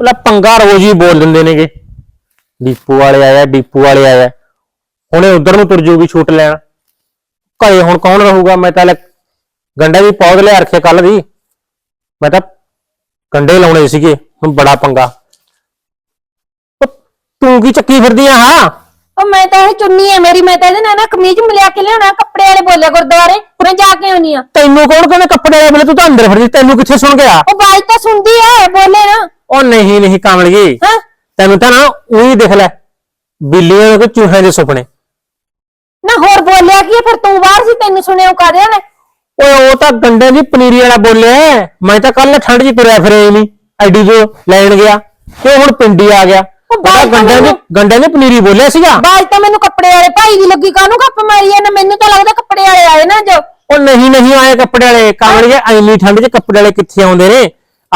ਉਹਲਾ ਪੰਗਾ ਰੋਜ਼ ਹੀ ਬੋਲ ਦਿੰਦੇ ਨੇਗੇ। ਡੀਪੂ ਵਾਲੇ ਆਇਆ, ਡੀਪੂ ਵਾਲੇ ਆਇਆ। ਹੁਣੇ ਉਧਰ ਨੂੰ ਤੁਰ ਜੂਗੀ ਛੂਟ ਲੈਣ। ਘਰੇ ਹੁਣ ਕੌਣ ਰਹੂਗਾ? ਮੈਂ ਤਾਂ ਲੈ ਗੰਡਾ ਵੀ ਪੌਦ ਲਿਆ ਰੱਖਿਆ ਕੱਲ ਦੀ। ਮੈਂ ਤਾਂ ਗੰਡੇ ਲਾਉਣੇ ਸੀਗੇ, ਹੁਣ ਬੜਾ ਪੰਗਾ। ਤੂੰ ਕੀ ਚੱਕੀ ਫਿਰਦੀ ਆ, ਹਾਂ? ਉਹ ਮੈਂ ਤਾਂ ਇਹ ਚੁੰਨੀ ਹੈ ਮੇਰੀ ਮੈਂ ਤਾਂ ਇਹਦੇ ਨਾਲ ਨਾ ਕਮੀਜ਼ ਮਿਲਿਆ ਕੇ ਲਿਆਉਣਾ ਕੱਪੜੇ ਵਾਲੇ ਬੋਲੇ ਗੁਰਦੁਆਰੇ ਮੈਂ ਜਾ ਕੇ ਆਉਣੀ ਆ। ਤੈਨੂੰ ਕੌਣ ਕਹਿੰਦਾ ਕੱਪੜੇ ਵਾਲੇ ਤੂੰ ਤਾਂ ਅੰਦਰ ਫਿਰਦੀ ਤੈਨੂੰ ਕਿੱਥੇ ਸੁਣ ਗਿਆ? ਉਹ ਬਾਜ ਤਾਂ ਸੁਣਦੀ ਹੈ ਬੋਲੇ ਨਾ। ਉਹ ਨਹੀਂ ਨਹੀਂ ਕਾਮਲਗੀ। ਹਾਂ। ਤੈਨੂੰ ਤਾਂ ਨਾ ਉਹੀ ਦਿਖ ਲੈ ਬਿੱਲੀਆਂ ਦੇ ਚੂਹਿਆਂ ਦੇ ਸੁਪਨੇ। ਨਾ ਹੋਰ ਬੋਲਿਆ ਕੀ ਹੈ? ਫਿਰ ਤੂੰ ਬਾਹਰ ਸੀ ਤੈਨੂੰ ਸੁਣਿਆ ਕਾਦੇ ਨੇ ਓਏ ਉਹ ਤਾਂ ਗੰਡੇ ਦੀ ਪਨੀਰੀ ਵਾਲਾ ਬੋਲਿਆ ਮੈਂ ਤਾਂ ਕੱਲ ਠੰਡ 'ਚ ਤੁਰਿਆ ਫਿਰਿਆ ਨਹੀਂ। ਐਡੀ ਜੋ ਲੈਣ ਗਿਆ ਤੇ ਹੁਣ ਪਿੰਡੀ ਆ ਗਿਆ। ਉਹ ਬਾਈ ਗੰਡੇ ਮੈਨੂੰ- ਗੰਡੇ ਦੀ ਪਨੀਰੀ ਬੋਲਿਆ ਸੀਗਾ? ਬਾਜ ਤਾਂ ਮੈਨੂੰ ਕੱਪੜੇ ਵਾਲੇ ਭਾਈ ਦੀ ਲੱਗੀ ਕਾਹਨੂੰ ਗੱਪ ਮਾਰੀ ਹੈ ਨਾ ਮੈਨੂੰ ਤਾਂ ਲੱਗਦਾ ਕੱਪੜੇ ਵਾਲੇ ਆਏ ਨਾ ਜੋ ਉਹ ਨਹੀਂ ਨਹੀਂ ਆਏ ਕੱਪੜੇ ਵਾਲੇ। ਕਾਮੜੀਏ ਐਨੀ ਠੰਡ 'ਚ ਕੱਪੜੇ ਵਾਲੇ ਕਿੱਥੇ ਆਉਂਦੇ ਨੇ?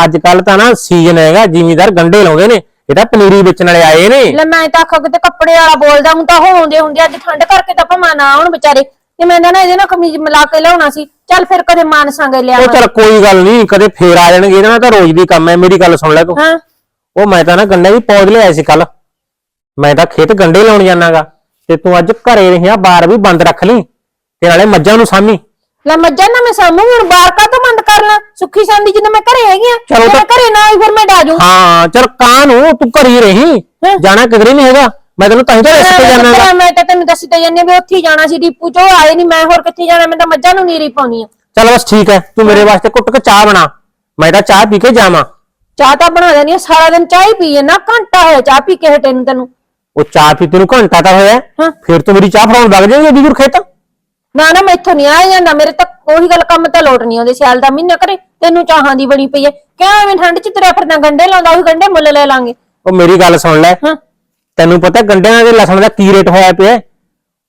ਅੱਜ ਕੱਲ ਤਾਂ ਨਾ ਸੀਜ਼ਨ ਹੈਗਾ ਜ਼ਿਮੀਦਾਰ ਗੰਡੇ ਲਾਉਂਦੇ ਨੇ। ਇਹ ਤਾਂ ਪਨੀਰੀ ਵੇਚਣ ਵਾਲੇ ਆਏ ਨੇ। ਲੈ ਮੈਂ ਤਾਂ ਕਿਤੇ ਕੱਪੜੇ ਵਾਲਾ ਬੋਲਦਾ ਹੁਣ ਤਾਂ ਹੋਉਂਦੇ ਹੁੰਦੇ ਅੱਜ ਠੰਡ ਕਰਕੇ ਤਾਂ ਭਮਾ ਨਾ ਆਉਣ ਵਿਚਾਰੇ। ਤੇ ਮੈਂ ਨਾ ਇਹਦੇ ਨਾਲ ਕਮੀਜ਼ ਮਿਲਾ ਕੇ ਲਿਆਉਣਾ ਸੀ। ਚੱਲ ਫਿਰ ਕਦੇ ਮਾਨਸਾਂਗੇ ਲਿਆ ਉਹ ਚਲ ਕੋਈ ਗੱਲ ਨਹੀਂ ਕਦੇ ਫੇਰ ਆ ਜਾਣਗੇ। ਇਹਨਾਂ ਦਾ ਤਾਂ ਰੋਜ਼ ਦੀ ਕੰਮ ਹੈ। ਮੇਰੀ ਗੱਲ ਸੁਣ ਲੈ ਤੂੰ। ਹਾਂ? ਉਹ ਮੈਂ ਤਾਂ ਨਾ ਗੰਡੇ ਵੀ ਪੌਦ ਲਿਆਇਆ ਸੀ ਕੱਲ ਮੈਂ ਤਾਂ ਖੇਤ ਗੰਡੇ ਲਾਉਣ ਜਾਣਾਗਾ। ਤੇ ਤੂੰ ਅੱਜ ਘਰੇ ਰਹਿਆ ਬਾਰ ਵੀ ਬੰਦ ਰੱਖ ਲਈ। ਤੇ ਨਾਲੇ ਮੱਝਾਂ ਨੂੰ ਸਾਮੀ ਲੈ ਮੱਝਾਂ ਨਾ ਮੈਂ ਸਾਮੂ ਹੁਣ ਬਾਹਰ ਕਾ ਤੋਂ ਬੰਦ ਕਰ ਲਾਂ? ਸੁੱਖੀ ਸੰਦੀ ਜਦੋਂ ਮੈਂ ਘਰੇ ਹੈਗੀ ਆ। ਚਲੋ ਤਾਂ- ਘਰੇ ਨਾ ਆਈ ਫਿਰ ਮੈਂ ਡਾਜੂ ਹਾਂ ਚਲ ਕਾਂ ਨੂੰ ਤੂੰ ਘਰੇ ਹੀ। ਰਹੀ? ਜਾਣਾ ਕਿਧਰੇ ਨਹੀਂ ਹੈਗਾ। ਮੈਂ ਤੈਨੂੰ ਤਾਂ ਹੀ ਤਾਂ ਰਸਤੇ ਜਾਣਾਗਾ। ਮੈਂ ਤਾਂ ਤੈਨੂੰ ਦੱਸੀ ਤਾਂ ਜੰਨੇ ਵੀ ਉੱਥੇ ਹੀ ਜਾਣਾ ਸੀ ਡੀਪੂ ਚੋਂ ਆਏ ਨਹੀਂ ਮੈਂ ਹੋਰ ਕਿੱਥੇ ਜਾਣਾ ਮੈਂ ਤਾਂ ਮੱਝਾਂ ਨੂੰ ਨੀਰੀ ਪਾਉਣੀ ਆ। ਚਲ ਬਸ ਠੀਕ ਹੈ ਤੂੰ ਮੇਰੇ ਵਾਸਤੇ ਕੁੱਟ ਕੇ ਚਾਹ ਬਣਾ। ਮੈਂ ਤਾਂ ਚਾਹ ਪੀ ਕੇ ਜਾਵਾਂ। ਚਾਹ ਤਾਂ ਬਣਾ ਆ ਸਾਰਾ ਦਿਨ ਚਾਹ ਹੀ ਪੀਏ ਨਾ ਘੰਟਾ ਹੋਇਆ ਚਾਹ ਪੀ ਕੇ ਹਟੇ ਨੂੰ ਤੈਨੂੰ। ਉਹ ਚਾਹ ਪੀਤੇ ਨੂੰ ਘੰਟਾ ਤਾਂ ਹੋਇਆ। ਹਾਂ। ਫਿਰ ਤੂੰ ਮੇਰੀ ਚਾਹ ਫੜਾਉਣ ਲੱਗ ਜਾਏਂਗੇ ਵੀਰ ਖੇਤ? ਨਾ ਨਾ ਮੈਥੋਂ ਨਹੀਂ ਆਇਆ ਜਾਂਦਾ ਮੇਰੇ ਤਾਂ ਉਹੀ ਗੱਲ ਕੰਮ ਤਾਂ ਲੋਟ ਨਹੀਂ ਆਉਂਦੇ ਸਿਆਲ ਦਾ ਮਹੀਨਾ ਕਰੇ ਤੈਨੂੰ ਚਾਹਾਂ ਦੀ ਬਣੀ ਪਈ ਐ। ਕਿਉਂ ਐਵੇਂ ਠੰਡ ਚ ਤੇਰਾ ਫਿਰਦਾ ਗੰਡੇ ਲਾਉਂਦਾ ਉਹੀ ਗੰਡੇ ਮੁੱਲ ਲੈ ਲਾਂਗੇ? ਉਹ ਮੇਰੀ ਗੱਲ ਸੁਣ ਲੈ। ਹਾਂ। ਤੈਨੂੰ ਪਤਾ ਗੰਡਿਆਂ ਦੇ ਲਸਣ ਦਾ ਕੀ ਰੇਟ ਹੋਇਆ ਪਿਆ?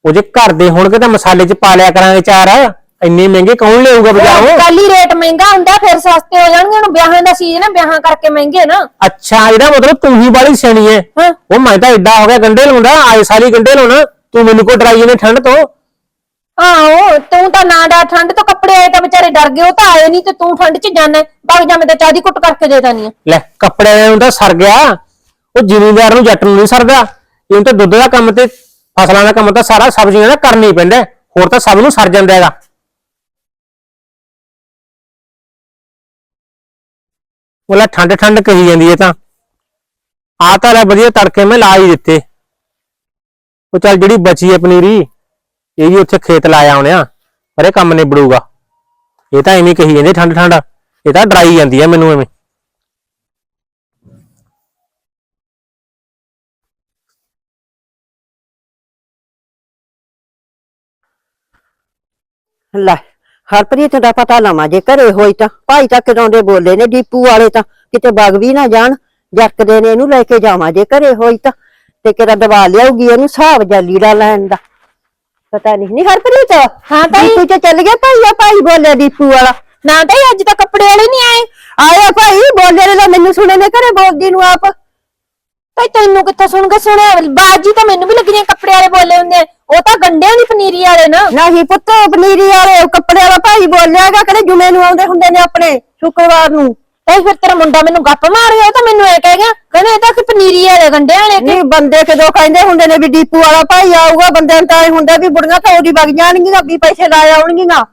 ਉਹ ਜੇ ਘਰ ਦੇ ਹੋਣਗੇ ਤਾਂ ਮਸਾਲੇ 'ਚ ਪਾ ਲਿਆ ਕਰਾਂਗੇ ਚਾਰ। ਇੰਨੇ ਮਹਿੰਗੇ ਕੌਣ ਲਿਆਊਗਾ ਬਾਜ਼ਾਰੋਂ? ਕੱਲ ਹੀ ਰੇਟ ਮਹਿੰਗਾ ਹੁੰਦਾ ਫਿਰ ਸਸਤੇ ਹੋ ਜਾਣਗੇ ਹੁਣ ਵਿਆਹਾਂ ਦਾ ਸੀਜ਼ਨ ਹੈ ਵਿਆਹਾਂ ਕਰਕੇ ਮਹਿੰਗੇ ਨਾ। ਅੱਛਾ ਇਹਦਾ ਮਤਲਬ ਤੂੰ ਹੀ ਬਾਲੀ ਸਿਆਣੀ ਹੈ। ਉਹ ਮੈਂ ਤਾਂ ਏਡਾ ਹੋ ਗਿਆ ਗੰਡੇ ਲਾਉਂਦਾ ਆਏ ਸਾਲੀ ਗੰਡੇ ਲਾਉਣਾ ਤੂੰ ਮੈਨੂੰ ਕੋ ਡਰਾਈ ਨੇ ਠੰਡ ਤੋਂ? ਆਹੋ ਤੂੰ ਤਾਂ ਨਾ ਡਰ ਠੰਡ ਤੋਂ ਕੱਪੜੇ ਆਏ ਤਾਂ ਵਿਚਾਰੇ ਡਰ ਗਏ ਉਹ ਤਾਂ ਆਏ ਨਹੀਂ ਤੇ ਤੂੰ ਠੰਡ ਚ ਜਾਣਾ ਵਗ ਜਾ ਮੈਂ ਤਾਂ ਚਾਹ ਦੀ ਕੁੱਟ ਕਰਕੇ ਦੇ ਦਾਨੀ ਆ ਲੈ ਕੱਪੜਿਆਂ ਨੂੰ ਤਾਂ ਸਰ ਗਿਆ ਉਹ ਜ਼ਿਮੀਂਦਾਰ ਨੂੰ ਜੱਟ ਨੂੰ ਨਹੀਂ ਸਰਦਾ। ਇਹਨੂੰ ਤਾਂ ਦੁੱਧ ਦਾ ਕੰਮ ਤੇ ਫਸਲਾਂ ਦਾ ਕੰਮ ਤਾਂ ਸਾਰਾ ਸਬਜ਼ੀਆਂ ਦਾ ਕਰਨਾ ਪੈਂਦਾ। ਹੋਰ ਤਾਂ ਸਭ ਨੂੰ ਸਰ ਜਾਂਦਾ ਹੈਗਾ। ਉਹਲਾ ਠੰਡ ਠੰਡ ਕਹੀ ਜਾਂਦੀ ਹੈ ਤਾਂ। ਆ ਤਾਂ ਲੈ ਵਧੀਆ ਤੜਕੇ ਮੈਂ ਲਾ ਹੀ ਦਿੱਤੇ। ਉਹ ਚੱਲ ਜਿਹੜੀ ਬਚੀ ਹੈ ਪਨੀਰੀ, ਇਹ ਵੀ ਉੱਥੇ ਖੇਤ ਲਾਇਆ ਆਉਣਿਆ ਪਰ ਇਹ ਕੰਮ ਨਿਬੜੂਗਾ। ਇਹ ਤਾਂ ਐਵੇਂ ਕਹੀ ਜਾਂਦੀ ਠੰਡ ਠੰਡ। ਇਹ ਤਾਂ ਡਰਾਈ ਜਾਂਦੀ ਹੈ ਮੈਨੂੰ ਐਵੇਂ। ਲੈ। ਹਰਪ੍ਰੀਤ ਦਾ ਪਤਾ ਲਵਾਂ ਜੇ ਘਰੇ ਹੋਈ ਤਾਂ। ਭਾਈ ਤਾਂ ਕਦੋਂ ਦੇ ਬੋਲੇ ਨੇ ਡੀਪੂ ਵਾਲੇ ਤਾਂ। ਕਿਤੇ ਬਗ ਵੀ ਨਾ ਜਾਣ ਜੱਕਦੇ ਨੇ ਇਹਨੂੰ ਲੈ ਕੇ ਜਾਵਾਂ ਜੇ ਘਰੇ ਹੋਈ ਤਾਂ। ਤੇ ਕਿਹੜਾ ਦਵਾ ਲਿਆਉਗੀ ਇਹਨੂੰ ਹਿਸਾਬ ਜਾਂ ਲੀੜਾ ਲੈਣ ਦਾ। ਪਤਾ ਨਹੀਂ ਨਹੀਂ ਹਰਪ੍ਰੀਤ? ਹਾਂ ਤਾਈ। ਡੀਪੂ ਚ ਚੱਲ ਗਿਆ ਭਾਈ ਆ ਭਾਈ ਬੋਲਿਆ ਡੀਪੂ ਵਾਲਾ। ਨਾ ਤਾਂ ਅੱਜ ਤਾਂ ਕੱਪੜੇ ਵਾਲੇ ਨਹੀਂ ਆਏ। ਆਇਆ ਭਾਈ ਬੋਲੇ ਨੇ ਤਾਂ ਮੈਨੂੰ ਸੁਣੇ ਨੇ ਘਰੇ ਬੋਲਦੀ ਨੂੰ ਆਪ। ਭਾਈ ਤੈਨੂੰ ਕਿੱਥੋਂ ਸੁਣ ਕੇ ਸੁਣਿਆ ਬਾਜੀ ਤਾਂ ਮੈਨੂੰ ਵੀ ਲੱਗੀਆਂ ਕੱਪੜੇ ਵਾਲੇ ਬੋਲੇ ਹੁੰਦੇ। ਉਹ ਤਾਂ ਗੰਡਿਆਂ ਦੀ ਪਨੀਰੀ ਵਾਲੇ ਨਾ। ਨਹੀਂ ਪੁੱਤ ਪਨੀਰੀ ਵਾਲੇ ਕੱਪੜੇ ਵਾਲਾ ਭਾਈ ਬੋਲਿਆਗਾ ਕਿਹੜੇ ਜੁਮੇ ਨੂੰ ਆਉਂਦੇ ਹੁੰਦੇ ਨੇ ਆਪਣੇ ਸ਼ੁੱਕਰਵਾਰ ਨੂੰ। ਤੇ ਫਿਰ ਤੇਰਾ ਮੁੰਡਾ ਮੈਨੂੰ ਗੱਪ ਮਾਰ ਗਿਆ ਉਹ ਤਾਂ ਮੈਨੂੰ ਇਹ ਕਹਿ ਗਿਆ ਕਹਿੰਦਾ ਇਹ ਤਾਂ ਕਿ ਪਨੀਰੀ ਵਾਲੇ ਗੰਡਿਆਂ ਵਾਲੇ ਕਿ ਨਹੀਂ ਬੰਦੇ ਕਦੋਂ ਕਹਿੰਦੇ ਹੁੰਦੇ ਨੇ ਵੀ ਡੀਪੂ ਵਾਲਾ ਭਾਈ ਆਊਗਾ ਬੰਦਿਆਂ ਨੂੰ ਤਾਂ ਇਹ ਹੁੰਦਾ ਵੀ ਬੁੜੀਆਂ ਤਾਂ ਉਹਦੀ ਵਗ ਜਾਣਗੀਆਂ ਵੀ ਪੈਸੇ ਲਾ ਆਉਣਗੀਆਂ।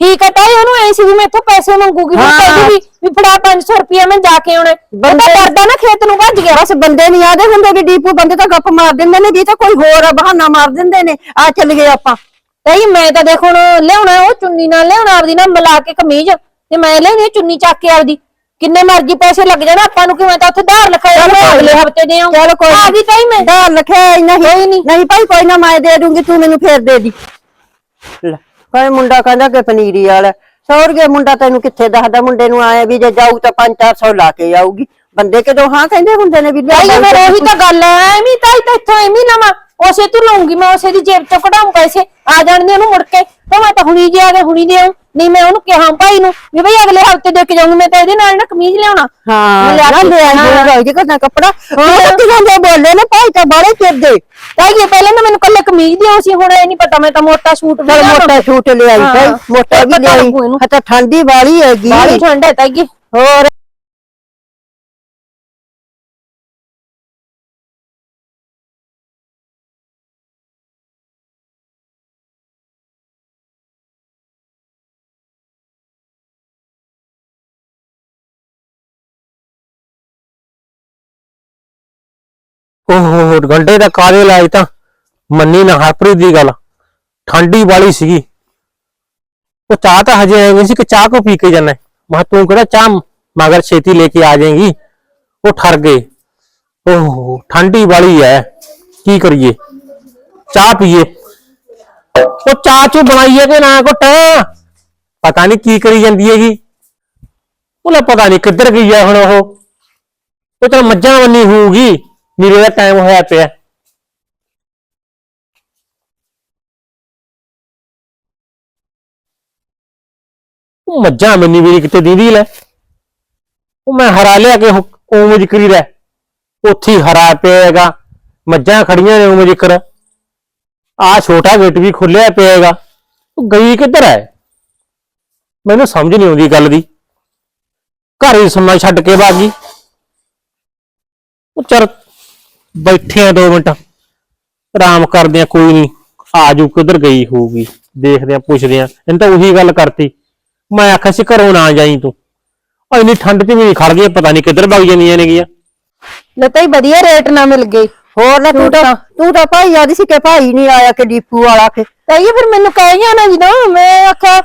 ਠੀਕ ਹੈ ਤਾਈ ਉਹਨੂੰ ਐ ਸੀ ਵੀ ਮੈਥੋਂ ਪੈਸੇ ਮੰਗੂਗੀ ਮੈਂ ਹਾਂ। ਕਹਿੰਦੀ ਵੀ ਵੀ ਫੜਾ 500 ਰੁਪਏ ਮੈਂ ਜਾ ਕੇ ਆਉਣਾ। ਬੰਦਾ ਬੰਦੇ- ਡਰਦਾ ਨਾ ਖੇਤ ਨੂੰ ਭੱਜ ਗਿਆ। ਬਸ ਬੰਦੇ ਨਹੀਂ ਆਦੇ ਹੁੰਦੇ ਵੀ ਡੀਪੂ ਬੰਦੇ ਤਾਂ ਗੱਪ ਮਾਰ ਦਿੰਦੇ ਨੇ ਜੀ ਤਾਂ ਕੋਈ ਹੋਰ ਬਹਾਨਾ ਮਾਰ ਦਿੰਦੇ ਨੇ ਆ ਚੱਲ ਗਏ ਆਪਾਂ। ਤਾਈ ਮੈਂ ਤਾਂ ਦੇਖ ਹੁਣ ਲਿਆਉਣਾ ਉਹ ਚੁੰਨੀ ਨਾਲ ਲਿਆਉਣਾ ਆਪਦੀ ਨਾਲ ਮਿਲਾ ਕੇ ਕਮੀਜ਼ ਤੇ ਮੈਂ ਲਿਆਉਣੀ ਆ ਚੁੰਨੀ ਚੱਕ ਕੇ ਆਪਦੀ। ਕਿੰਨੇ ਮਰਜ਼ੀ ਪੈਸੇ ਲੱਗ ਜਾਣ ਆਪਾਂ ਨੂੰ ਕਿਵੇਂ ਤਾਂ ਉੱਥੇ ਧਾਰ ਲਿਖਾਇਆ ਮੈਂ ਅਗਲੇ ਹਫ਼ਤੇ ਦੇ ਆਉਂ। ਚਲ ਕੋਈ ਆ ਗਈ ਤਾਈ ਮੈਂ। ਦਾ ਲਖਿਆ ਨਹੀਂ ਨਹੀਂ ਭਾਈ ਕੋਈ ਨਾ ਮੈਂ ਦੇ ਦੂੰਗੀ ਤੂੰ ਮੈਨੂੰ ਫੇਰ ਦੇ ਦੀ। ਲੈ। ਕੋਈ ਮੁੰਡਾ ਕਹਿੰਦਾ ਕਿ ਪਨੀਰੀ ਵਾਲਾ ਸੌਰਗੇ ਮੁੰਡਾ ਤੈਨੂੰ ਕਿੱਥੇ ਦੱਸਦਾ? ਮੁੰਡੇ ਨੂੰ ਆਇਆ ਵੀ ਜੇ ਜਾਊ ਤਾਂ 5-400 ਲਾ ਕੇ ਆਊਗੀ। ਬੰਦੇ ਕਿਦੋਂ ਹਾਂ ਕਹਿੰਦੇ ਹੁੰਦੇ ਨੇ ਵੀ ਲਿਆ ਫਿਰ ਤਾਂ ਉਹੀ ਤਾਂ ਗੱਲ ਐ ਐਵੇਂ ਤਾਈ ਤਾਂ ਇੱਥੋਂ ਐਵੇਂ ਲਵਾਂ ਉਸੇ ਤੋਂ ਲਵਾਂਗੀ ਮੈਂ ਉਸੇ ਦੀ ਜੇਬ ਚੋਂ ਕਢਾਉਂ ਪੈਸੇ ਆ ਜਾਣਗੇ ਉਹਨੂੰ ਮੁੜ ਕੇ। ਤਾਂ ਮੈਂ ਤਾਂ ਹੁਣੀ ਜੇ ਆ ਗਏ ਹੁਣੀ ਦੇ ਆਊਂ ਨਹੀਂ ਮੈਂ ਉਹਨੂੰ ਕਿਹਾ ਭਾਈ ਨੂੰ ਵੀ ਭਈ ਅਗਲੇ ਹਫ਼ਤੇ ਦੇ ਕੇ ਜਾਊਂਗੀ ਮੈਂ ਤਾਂ ਇਹਦੇ ਨਾਲ ਨਾ ਕਮੀਜ਼ ਲਿਆਉਣਾ। ਹਾਂ ਲਿਆ ਨਾ ਕੇ- ਲੈ ਹਾਂ। ਆਈ ਜੇ ਕਰਨਾ ਕੱਪੜਾ। ਉਹ ਕਿਹਨਾਂ ਦੇ ਬੋਲੇ ਨੇ? ਭਾਈ ਤਾਂ ਬੜੇ ਚਿਰਦੇ ਤਾਈ ਇਹ ਪਹਿਲਾਂ ਤਾਂ ਮੈਨੂੰ ਕੱਲੇ ਕਮੀਜ਼ ਦਿਓ ਸੀ ਹੁਣ ਇਹ ਨਹੀਂ ਪਤਾ ਮੈਂ ਤਾਂ ਮੋਟਾ ਸੂਟ ਵੀ। ਮੋਟਾ ਛੂਟ ਲਿਆਈ ਹਾਂ। ਭਾਈ ਮੋਟਾ ਵੀ ਲਿਆਈ। ਇਹਨੂੰ। ਹਤਾ ਠੰਡੀ ਵਾਲੀ ਹੈਗੀ। ਬਾਹਲੀ ਠੰਡ ਹੈ ਤਾਈ। ਹੋਰ? ਓਹੋ ਗੰਡੇ ਦਾ ਕਾਲੇ ਲਾਜ ਤਾਂ ਮੰਨੀ ਨਾ ਹਰਪ੍ਰੀਤ ਦੀ ਗੱਲ। ਠੰਡੀ ਵਾਲੀ ਸੀਗੀ। ਉਹ ਚਾਹ ਤਾਂ ਹਜੇ ਆਈ ਨਹੀਂ ਸੀ ਕਿ ਚਾਹ ਕੋ ਪੀ ਕੇ ਜਾਣਾ ਮੈਂ ਕਿਹਾ, ਤੂੰ ਕਿਹੜਾ ਚਾਹ ਮਗਰ ਛੇਤੀ ਲੈ ਕੇ ਆ ਜਾਏਗੀ? ਉਹ ਠਰ ਗਏ। ਓਹੋ, ਠੰਡੀ ਵਾਲੀ ਐ ਕੀ ਕਰੀਏ? ਚਾਹ ਪੀਏ। ਉਹ ਚਾਹ ਚੂ ਬਣਾਈਏ ਕਿ ਨਾ ਘੁੱਟ? ਪਤਾ ਨਹੀਂ ਕੀ ਕਰੀ ਜਾਂਦੀ ਹੈਗੀ। ਉਹਨੇ ਪਤਾ ਨਹੀਂ ਕਿੱਧਰ ਗਈ ਆ ਹੁਣ ਉਹ। ਉਹ ਤਾਂ ਮੱਝਾਂ ਬੰਨੀ ਹੋਊਗੀ। ਮੇਰੇ ਦਾ ਟਾਈਮ ਹੋਇਆ ਪਿਆ। ਉਹ ਮੱਝਾਂ ਬੰਨੀ ਵੀ ਕਿਤੇ ਦੀਦੀ ਲੈ। ਉਹ ਮੈਂ ਹਰਾ ਲਿਆ ਕਿ ਉਵੇਂ ਜ਼ਿਕਰੀ ਰਹਿ ਉੱਥੇ ਹਰਾ ਪਿਆ ਹੈਗਾ ਮੱਝਾਂ ਖੜੀਆਂ ਨੇ ਉਵੇਂ ਜ਼ਿਕਰ ਆ ਛੋਟਾ ਗੇਟ ਵੀ ਖੁੱਲਿਆ ਪਿਆ ਹੈਗਾ ਉਹ ਗਈ ਕਿੱਧਰ ਹੈ ਮੈਨੂੰ ਸਮਝ ਨਹੀਂ ਆਉਂਦੀ ਗੱਲ ਦੀ। ਘਰ ਹੀ ਸੁਣਨਾ ਛੱਡ ਕੇ ਬਾਗੀ। ਉਹ ਚਲ ਬੈਠੇ ਆ 2 ਮਿੰਟ। ਆਰਾਮ ਕਰਦੇ ਆ ਕੋਈ ਨਹੀਂ ਆਜੂ ਕਿੱਧਰ ਗਈ ਹੋਊਗੀ? ਦੇਖਦੇ ਆ ਪੁੱਛਦੇ ਆ। ਇਹਨੇ ਤਾਂ ਉਹੀ ਗੱਲ ਕਰਤੀ। ਮੈਂ ਆਖਿਆ ਸੀ ਘਰੋਂ ਨਾ ਜਾਈ ਤੂੰ। ਆ ਇੰਨੀ ਠੰਡ 'ਚ ਵੀ ਨਹੀਂ ਖੜਦੀ ਪਤਾ ਨਹੀਂ ਕਿੱਧਰ ਭੱਜ ਜਾਂਦੀਆਂ ਨੇਗੀਆਂ। ਲੱਤਾਂ ਹੀ ਵਧੀਆ ਰੇਟ ਨਾ ਮਿਲ ਗਈ। ਹੋਰ ਲੈ ਤੂੰ ਤਾਂ ਤੂੰ ਤਾਂ ਭਾਈ ਆਦੀ ਸੀ ਕਿ ਭਾਈ ਨਹੀਂ ਆਇਆ ਕਿ ਡੀਪੂ ਵਾਲਾ ਕੇ ਤਾਂ ਇਹ ਫਿਰ ਮੈਨੂੰ ਕਹਿ ਨਾ ਜਦੋਂ। ਮੈਂ ਆਖਿਆ ਲੈ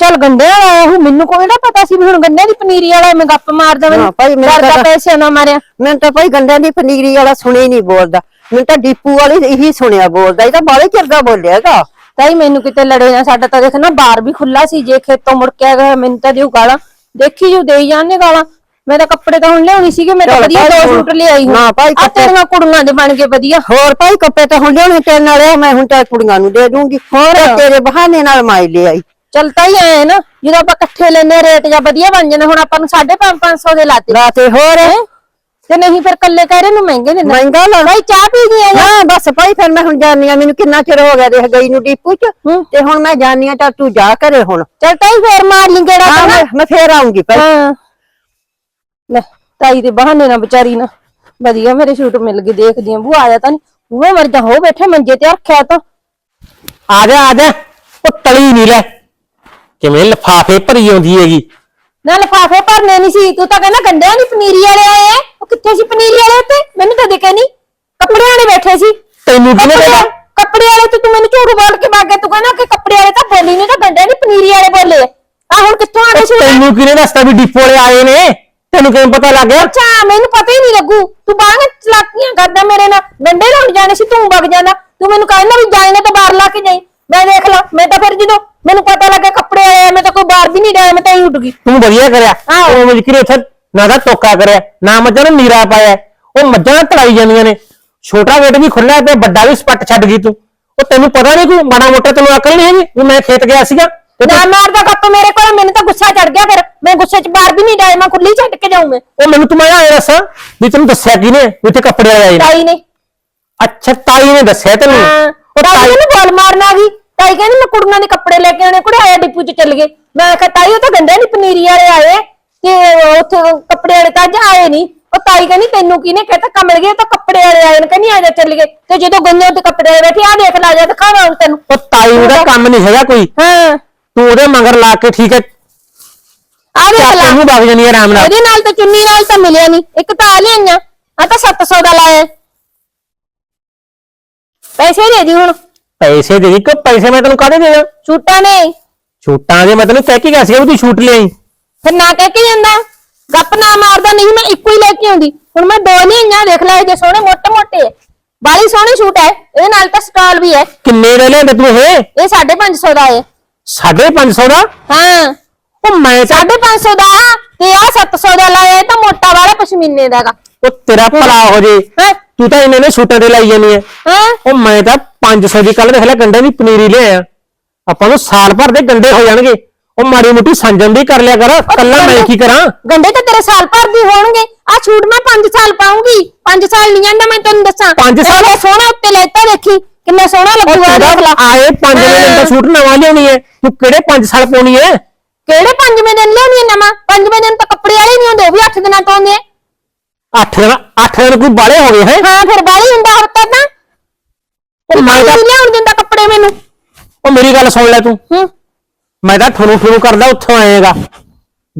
ਚੱਲ ਗੰਡੇ ਵਾਲਾ ਆਇਆ ਹੂੰ ਮੈਨੂੰ ਕੋਈ ਨਾ ਪਤਾ ਸੀ ਵੀ ਹੁਣ ਗੰਡੇ ਦੀ ਪਨੀਰੀ ਵਾਲਾ ਮੈਂ ਗੱਪ ਮਾਰਦਾ ਹਾਂ, ਮੈਨੂੰ ਭਾਈ, ਮੈਨੂੰ ਡਰਦਾ ਤਾਂ- ਪੈਸੇ ਨਾ ਮਾਰਿਆ। ਮੈਨੂੰ ਤਾਂ ਭਾਈ ਗੰਡਿਆਂ ਦੀ ਪਨੀਰੀ ਵਾਲਾ ਸੁਣਿਆ ਹੀ ਨਹੀਂ ਬੋਲਦਾ। ਮੈਨੂੰ ਤਾਂ ਡੀਪੂ ਵਾਲੇ ਇਹੀ ਸੁਣਿਆ ਬੋਲਦਾ। ਇਹ ਤਾਂ ਬਾਲੇ ਚਿਰਦਾ ਬੋਲਿਆਗਾ ਤਾਈ ਮੈਨੂੰ ਕਿਤੇ ਲੜੇ ਨਾ। ਸਾਡਾ ਤਾਂ ਦੇਖ ਨਾ ਬਾਰ ਵੀ ਖੁੱਲਾ ਸੀ। ਜੇ ਖੇਤੋਂ ਮੁੜ ਕੇ ਆ ਗਿਆ ਮੈਨੂੰ ਤਾਂ ਦਿਓ ਗਾਲਾਂ। ਦੇਖੀ ਜੋ ਦੇਈ ਜਾਂਦੇ ਗਾਲਾਂ। ਮੈਂ ਤਾਂ ਕੱਪੜੇ ਤਾਂ ਹੁਣ ਲਿਆਉਣੀ ਸੀਗੇ। ਮੈਂ ਤਾਂ ਚੱਲ ਵਧੀਆ ਭਾਈ ਦੋ ਹੁਣ- ਸੂਟ ਲਿਆਈ ਹੁਣ। ਨਾ ਭਾਈ ਆ ਕੱਪੜੇ- ਤੇਰੀਆਂ ਕੁੜੀਆਂ ਦੇ ਬਣ ਗਏ ਵਧੀਆ। ਹੋਰ ਭਾਈ ਕੱਪੜੇ ਤਾਂ ਹੁਣ ਲਿਆਉਣੇ ਤੇਰੇ ਨਾਲ। ਆ ਮੈਂ ਹੁਣ ਤਾਂ ਕੁੜੀਆਂ ਨੂੰ ਦੇ ਦੂੰਗੀ। ਹੋਰ। ਤੇਰੇ ਬਹਾਨੇ ਨਾਲ ਮਾਈ ਲੈ ਆਈ ਚੱਲ ਤਾਂ ਹੀ ਆਏ ਨਾ ਜਦੋਂ ਆਪਾਂ ਇਕੱਠੇ ਲੈਨੇ ਰੇਟ ਜਾਂ ਵਧੀਆ ਬਣ ਜਾਂਦੇ ਹੁਣ ਆਪਾਂ ਨੂੰ 550 500 ਦੇ ਲਾਤੇ। ਰਾਤੇ ਹੋਰ। ਤੇ ਨਹੀਂ ਫਿਰ ਕੱਲੇ ਕਹਿ ਰਹੇ ਨੂੰ ਮਹਿੰਗੇ ਦਿੰਦਾ। ਮਹਿੰਗਾ ਲਾ। ਭਾਈ ਚਾਹ ਪੀ ਗਈ ਆ ਹਾਂ ਬਸ ਭਾਈ ਫਿਰ ਮੈਂ ਹੁਣ ਜਾਨੀ ਆ ਮੈਨੂੰ ਕਿੰਨਾ ਚਿਰ ਹੋ ਗਿਆ ਦੇਖ ਗਈ ਨੂੰ ਡੀਪੂ ਚ। ਤੇ ਹੁਣ ਮੈਂ ਜਾਨੀ ਆ ਤਾਂ ਤੂੰ ਜਾ ਘਰੇ ਹੁਣ। ਚੱਲ ਤਾਈ ਫੇਰ ਮਾਰ ਲਈ ਗੇੜਾ ਹਾਂ ਮੈਂ ਫੇਰ ਆਉਂਗੀ ਭਾਈ। ਹਾਂ। ਲੈ ਤਾਈ ਦੇ ਬਹਾਨੇ ਨਾਲ ਵਿਚਾਰੀ ਨਾ ਵਧੀਆ ਮੇਰੇ ਸ਼ੂਟ ਮਿਲ ਗਏ ਦੇਖਦੀ ਆਂ ਬੂ ਆਇਆ ਤਾਂ ਨਹੀਂ। ਉਹ ਮਰ ਜਾ ਹੋ ਬੈਠੇ ਮੰਜੇ ਤੇ ਰੱਖਿਆ ਤਾਂ। ਆ ਜਾ ਆ ਜਾ। ਉਹ ਤਲੀ ਨਹੀਂ ਲੈ। ਕਿਵੇਂ ਲਫਾਫੇ ਭਰੀ ਆਉਂਦੀ ਹੈਗੀ? ਨਾ ਲਫਾਫੇ ਭਰਨੇ ਨਹੀਂ ਸੀ ਤੂੰ ਤਾਂ ਕਹਿੰਦਾ ਗੰਡਿਆਂ ਦੀ ਪਨੀਰੀ ਵਾਲੇ ਆਏ ਆ। ਉਹ ਕਿੱਥੇ ਸੀ ਪਨੀਰੀ ਵਾਲੇ ਉੱਤੇ? ਮੈਨੂੰ ਤਾਂ ਦਿਖੇ ਨਹੀਂ ਕੱਪੜੇ ਵਾਲੇ ਬੈਠੇ ਸੀ। ਤੈਨੂੰ ਕਿਹਨੇ ਕਹਿੰਦਾ ਕੱਪੜੇ ਵਾਲੇ ਤੇ ਤੂੰ ਮੈਨੂੰ ਝੂਠ ਬੋਲ ਕੇ ਬਾਗੇ ਤੂੰ ਕਹਿੰਦਾ ਕਿ ਕੱਪੜੇ ਵਾਲੇ ਤਾਂ ਬੋਲੀ ਨਹੀਂ ਤਾਂ ਗੰਡਿਆਂ ਦੀ ਪਨੀਰੀ ਵਾਲੇ ਬੋਲੇ ਆ। ਹੁਣ ਕਿੱਥੋਂ ਆ ਗਏ ਸੀ? ਤੈਨੂੰ ਕਿਹਨੇ ਦੱਸਤਾ ਵੀ ਡਿਪੋ ਵਾਲੇ ਆਏ ਨੇ? ਤੈਨੂੰ ਕਿਵੇਂ ਪਤਾ ਲੱਗ ਗਿਆ? ਅੱਛਾ ਮੈਨੂੰ ਪਤਾ ਹੀ ਨਹੀਂ ਲੱਗੂ। ਤੂੰ ਬਾਹਰ ਚਲਾਕੀਆਂ ਕਰਦਾ ਮੇਰੇ ਨਾਲ। ਗੰਡੇ ਲਾਉਣ ਜਾਣੇ ਸੀ ਤੂੰ ਵਗ ਜਾਂਦਾ ਤੂੰ ਮੈਨੂੰ ਕਹਿੰਦਾ ਵੀ ਜਾਣੇ ਤਾਂ ਬਾਹਰ ਲਾ ਕੇ ਜਾਈ। ਮੈਂ ਦੇਖ ਲਾ ਮੈਂ ਤਾਂ ਫਿਰ ਜਦੋਂ ਮੈਨੂੰ ਪਤਾ ਲੱਗਾ ਕੱਪੜੇ ਆਏ ਆ, ਮੈਂ ਤਾਂ ਕੋਈ ਬਾਹਰ ਵੀ ਨਹੀਂ ਡਾਇਆ ਮੈਂ ਤਾਂ ਹੀ ਉੱਡ ਗਈ। ਤੂੰ ਵਧੀਆ ਕਰਿਆ। ਉਹ ਮੁਜਕਰੀ ਨਾ ਦਾ ਟੋਕਾ ਕਰਿਆ ਨਾ ਮੱਝਾਂ ਨੂੰ ਨੀਰਾ ਪਾਇਆ। ਉਹ ਮੱਝਾਂ ਨਾਲ ਤੜਾਈ ਜਾਂਦੀਆਂ ਨੇ। ਛੋਟਾ ਗੇਟ ਵੀ ਖੁੱਲਿਆ ਤੇ ਵੱਡਾ ਵੀ ਸਪੱਟ ਛੱਡ ਗਈ ਤੂੰ। ਉਹ ਤੈਨੂੰ ਪਤਾ ਨਹੀਂ ਕੋਈ ਮਾੜਾ ਮੋਟਾ ਤੈਨੂੰ ਅਕਲ ਨਹੀਂ ਹੈਗੀ ਵੀ ਮੈਂ ਖੇਤ ਗਿਆ ਸੀਗਾ ਤੇ ਤੂੰ- ਨਾ ਮਾਰਦਾ ਕੱਪ ਮੇਰੇ ਕੋਲ ਮੈਨੂੰ ਤਾਂ ਗੁੱਸਾ ਚੜ ਗਿਆ ਫਿਰ। ਮੈਂ ਗੁੱਸੇ 'ਚ ਬਾਹਰ ਵੀ ਨਹੀਂ ਡਾਇਆ ਮੈਂ ਖੁੱਲੀ ਛੱਡ ਕੇ ਜਾਊਂ ਮੈਂ। ਉਹ ਮੈਨੂੰ ਤੂੰ ਮੈਂ ਆਇਆ ਦੱਸ ਵੀ ਤੈਨੂੰ ਦੱਸਿਆ ਕਿਨੇ ਵੀ ਇੱਥੇ ਕੱਪੜੇ ਆਏ ਨੇ। ਤਾਈ ਨੇ। ਅੱਛਾ ਤਾਈ ਨੇ ਦੱਸਿਆ ਤੈਨੂੰ? ਹਾਂ। ਉਹ ਤਾਈ ਤਾਈ ਨੂੰ ਬੋਲ ਮਾਰਨ ਆ ਗਈ। ਤਾਈ ਕਹਿੰਦੀ ਮੈਂ ਕੁੜੀਆਂ ਦੇ ਕੱਪੜੇ ਲੈ ਕੇ ਆਣੇ ਕੁੜੇ ਆਇਆ ਡਿਪੂ 'ਚ ਚੱਲ ਗਏ। ਮੈਂ ਕਿਹਾ ਤਾਈ ਉਹ ਤਾਂ ਗੰਡੇ ਦੀ ਪਨੀਰੀ ਵਾਲੇ ਆਏ। ਤੇ ਉੱਥੇ ਕੱਪੜੇ ਵਾਲੇ ਤਾਂ ਅੱਜ ਆਏ ਨਹੀਂ ਉਹ ਤਾਈ ਕਹਿੰਦੀ ਤੈਨੂੰ ਕਿਹਨੇ ਕਹਿਤਾ? ਕਮਲ ਗਏ ਤਾਂ ਕੱਪੜੇ ਵਾਲੇ ਆਏ ਨੇ। ਕਹਿੰਦੀ ਆ ਜਾ ਚੱਲ ਗਏ ਤੇ ਜਦੋਂ ਗੰਨੇ ਤੇ ਕੱਪੜੇ ਵਾਲੇ ਬੈਠੇ ਆ ਦੇਖ ਲਾ ਜਾ ਦਿਖਾਵਾਂ ਹੁਣ ਤੈਨੂੰ। ਉਹ ਤਾਈ ਦਾ ਕੰਮ ਨਹੀਂ ਹੈਗਾ ਕੋਈ। ਹਾਂ। ਤੂੰ ਉਹਦੇ ਮਗਰ ਲਾ ਕੇ ਠੀਕ ਹੈ। ਆ ਦੇਖ ਲਾ। ਤੈਨੂੰ ਵਗ ਜਾਨੀ ਆਰਾਮ ਨਾਲ। ਉਹਦੇ ਨਾਲ ਤਾਂ ਚੁੰਨੀ ਨਾਲ ਤਾਂ ਮਿਲਿਆ ਨਹੀਂ ਇੱਕ ਤਾਂ ਆ ਲਿਆਈਆਂ। ਆ ਤਾਂ 700 ਦਾ ਲਾਇਆ। ਪੈਸੇ ਦੇ ਦੀ ਹੁਣ। ਪੈਸੇ ਦੇ ਦੀ? ਕਿ ਪੈਸੇ ਮੈਂ ਤੈਨੂੰ ਕਾਹਦੇ ਦੇਵਾਂ ਛੂਟਾਂ ਨੇ ਛੂਟਾਂ ਦੇ ਮੈਂ ਤੈਨੂੰ ਕਹਿ ਕੇ ਗਿਆ ਸੀ ਵੀ ਤੂੰ ਛੂਟ ਲਿਆਈ। ਫਿਰ ਨਾ ਕਹਿ ਕੇ ਜਾਂਦਾ। ਗੱਪ ਨਾ ਮਾਰਦਾ ਨਹੀਂ ਮੈਂ ਇੱਕੋ ਹੀ ਲੈ ਕੇ ਆਉਂਦੀ। ਹੁਣ ਮੈਂ ਦੋ ਲਿਆਈਆਂ ਦੇਖ ਲੈ ਜੇ ਸੋਹਣੇ ਮੋਟੇ ਮੋਟੇ ਬਾਲੀ ਸੋਹਣੀ ਛੂਟ ਹੈ ਇਹਦੇ ਨਾਲ ਤਾਂ ਸਟਾਲ ਵੀ ਹੈ। ਕਿੰਨੇ ਦੇ ਲਿਆਂਦੇ ਤੂੰ ਇਹ? ਇਹ 550 ਦਾ ਹੈ 550 ਦਾ? ਹਾਂ। ਉਹ ਮੈਂ ਤਾਂ 550 ਦਾ ਤੇ ਆ 700 ਦਾ ਲਾਇਆ ਇਹ ਤਾਂ ਮੋਟਾ ਵਾਲਾ ਪਸ਼ਮੀਨੇ ਦਾ ਹੈਗਾ। ਉਹ ਤੇਰਾ ਭਲਾ ਹੋ ਜੇ? ਤੂੰ ਤਾਂ ਇਹਨੇ ਨੇ ਛੂਟਾਂ ਤੇ ਲਾਈ ਜਾਨੀ ਹੈ। ਹਾਂ। ਉਹ ਮੈਂ ਤਾਂ 500 ਦੀ ਕੱਲ ਦੇਖ ਲੈ ਗੰਡੇ ਦੀ ਪਨੀਰੀ ਲਿਆਇਆ। ਆਪਾਂ ਨੂੰ ਸਾਲ ਭਰ ਦੇ ਗੰਡੇ ਹੋ ਜਾਣਗੇ। ਉਹ ਮਾੜੀ ਮੁੱਟੀ ਸੰਜਮ ਦੀ ਕਰ ਲਿਆ ਕਰ ਕੱਲਾ ਮੈਂ ਕੀ ਕਰਾਂ? ਗੰਡੇ ਤਾਂ ਤੇਰੇ ਸਾਲ ਭਰ ਦੀ ਹੋਣਗੇ। ਆ ਛੂਟ ਮੈਂ 5 ਸਾਲ ਪਾਉਂਗੀ 5 ਸਾਲ ਨਹੀਂ ਜਾਂਦਾ ਮੈਂ ਤੈਨੂੰ ਦੱਸਾਂ। ਪੰਜ ਸਾਲ? ਇਹਦਾ ਸੋਹਣਾ ਉੱਤੇ ਲੈਤਾ ਦੇਖੀ ਕਿੰਨਾ ਸੋਹਣਾ ਲੱਗੂਗਾ ਦੇਖ ਲਾ। ਆਏ 5 ਹਾਂ। ਦਿਨ ਦਾ ਛੂਟ ਨਵਾਂ ਲਿਆਉਣੀ ਹੈ। ਤੂੰ ਕਿਹੜੇ 5 ਸਾਲ ਪਾਉਣੀ ਹੈ? ਕਿਹੜੇ ਪੰਜਵੇਂ ਦਿਨ ਲਿਆਉਣੀ ਹੈ ਨਵਾਂ? ਪੰਜਵੇਂ ਦਿਨ ਤਾਂ ਕੱਪੜੇ ਵਾਲੇ ਨਹੀਂ ਹੁੰਦੇ ਉਹ ਵੀ 8 ਦਿਨਾਂ ਤੋਂ ਆਉਂਦੇ ਆ। 8 ਦਿਨ 8 ਦਿਨ ਕੋਈ ਬਾਲੇ ਹੋ ਗਏ ਹੈ? ਹਾਂ ਫਿਰ ਬਾਹਲੀ ਹੁੰਦਾ ਹਫਤਾ ਤਾਂ ਉਹ ਮੈਂ ਲਿਆਉਣ ਦਿੰਦਾ ਕੱਪੜੇ ਮੈਨੂੰ। ਉਹ ਮੇਰੀ ਗੱਲ ਸੁਣ ਲੈ ਤੂੰ। ਹੂੰ। ਮੈਂ ਤਾਂ ਠੁਰੂ ਠੁਰੂ ਕਰਦਾ ਉੱਥੋਂ ਆਏਗਾ।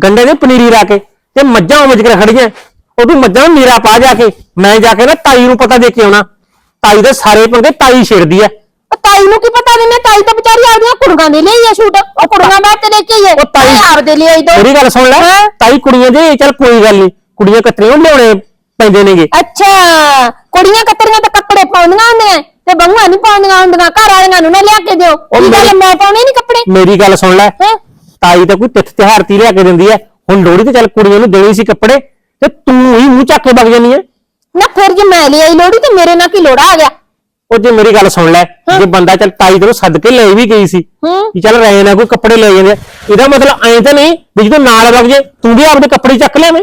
ਗੰਡੇ ਦੀ ਪਨੀਰੀ ਲਾ ਕੇ। ਤੇ ਮੱਝਾਂ ਉਮਜ ਕੇ ਖੜੀਆਂ ਉਹ ਤੂੰ ਮੱਝਾਂ ਨੂੰ ਨੀਰਾ ਪਾ ਜਾ ਕੇ। ਮੈਂ ਜਾ ਕੇ ਨਾ ਤਾਈ ਨੂੰ ਪਤਾ ਦੇ ਕੇ ਆਉਣਾ। ਤਾਈ ਦੇ ਸਾਰੇ ਪੰਗੇ ਤਾਈ ਛੇੜਦੀ ਐ ਉਹ ਤਾਈ ਨੂੰ ਕੀ ਪਤਾ ਦਿੰਨੇ ਤਾਈ ਤਾਂ ਵਿਚਾਰੀ ਆਪਦੀਆਂ ਕੁੜੀਆਂ ਦੇ ਲਈ ਆ ਸ਼ੂਟ? ਉਹ ਕੁੜੀਆਂ ਬਾਅਦ ਤੇ ਲੈ ਕੇ ਆਈ ਉਹ ਤਾਈ- ਮੈਂ ਆਪਦੇ ਲਈ ਆਈ ਦੋ। ਮੇਰੀ ਗੱਲ ਸੁਣ ਲੈ। ਤਾਈ ਕੁੜੀਆਂ ਦੇ ਚੱਲ ਕੋਈ ਗੱਲ ਨਹੀਂ ਕੁੜੀਆਂ ਕਤਰੀਆਂ ਲਿਆਉਣੇ ਪੈਂਦੇ ਨੇਗੇ। ਅੱਛਾ ਕੁੜੀਆਂ ਕਤਰੀਆਂ ਤਾਂ ਕੱਪੜੇ ਪਾਉਂਦੀਆਂ ਹੁੰਦੀਆਂ ਤੇ ਬਹੂਆਂ ਨਹੀਂ ਪਾਉਂਦੀਆਂ ਹੁੰਦੀਆਂ ਘਰ ਵਾਲੀਆਂ ਨੂੰ ਨਾ ਲਿਆ ਕੇ ਦਿਓ। ਉਹ ਕੀ ਗੱਲ ਮੈਂ ਪਾਉਣੇ ਨਹੀਂ ਕੱਪੜੇ? ਮੇਰੀ ਗੱਲ ਸੁਣ ਲੈ। ਹੈਂ? ਤਾਈ ਤਾਂ ਕੋਈ ਤਿੱਥ ਤਿਹਾਰ ਤੀ ਲਿਆ ਕੇ ਦਿੰਦੀ ਐ। ਹੁਣ ਲੋਹੜੀ ਤੇ ਚੱਲ ਕੁੜੀਆਂ ਨੂੰ ਦੇਣੀ ਸੀ ਕੱਪੜੇ ਤੇ ਤੂੰ ਹੀ ਮੂੰਹ ਚੱਕ ਕੇ ਵਗ ਜਾਨੀ ਐ। ਨਾ ਫਿਰ ਜੇ ਮੈਂ ਲਈ ਆਈ ਲੋੜੀ ਤੇ ਮੇਰੇ ਨਾਲ ਕੀ ਲੋੜਾ ਆ ਗਿਆ? ਉਹ ਜੇ ਮੇਰੀ ਗੱਲ ਸੁਣ ਲੈ ਜੇ ਬੰਦਾ ਚੱਲ ਤਾਈ ਤੈਨੂੰ ਸੱਦ ਕੇ ਲੈ ਵੀ ਗਈ ਸੀ ਹੂੰ? ਵੀ ਚੱਲ ਰਹੇ ਨਾ ਕੋਈ ਕੱਪੜੇ ਲੈ ਜਾਂਦੇ ਆ। ਇਹਦਾ ਮਤਲਬ ਐਂ ਤਾਂ ਨਹੀਂ ਵੀ ਜਦੋਂ ਨਾਲ ਵਗ ਜੇ ਤੂੰ ਵੀ ਆਪਦੇ ਕੱਪੜੇ ਚੱਕ ਲਿਆਵੇਂ।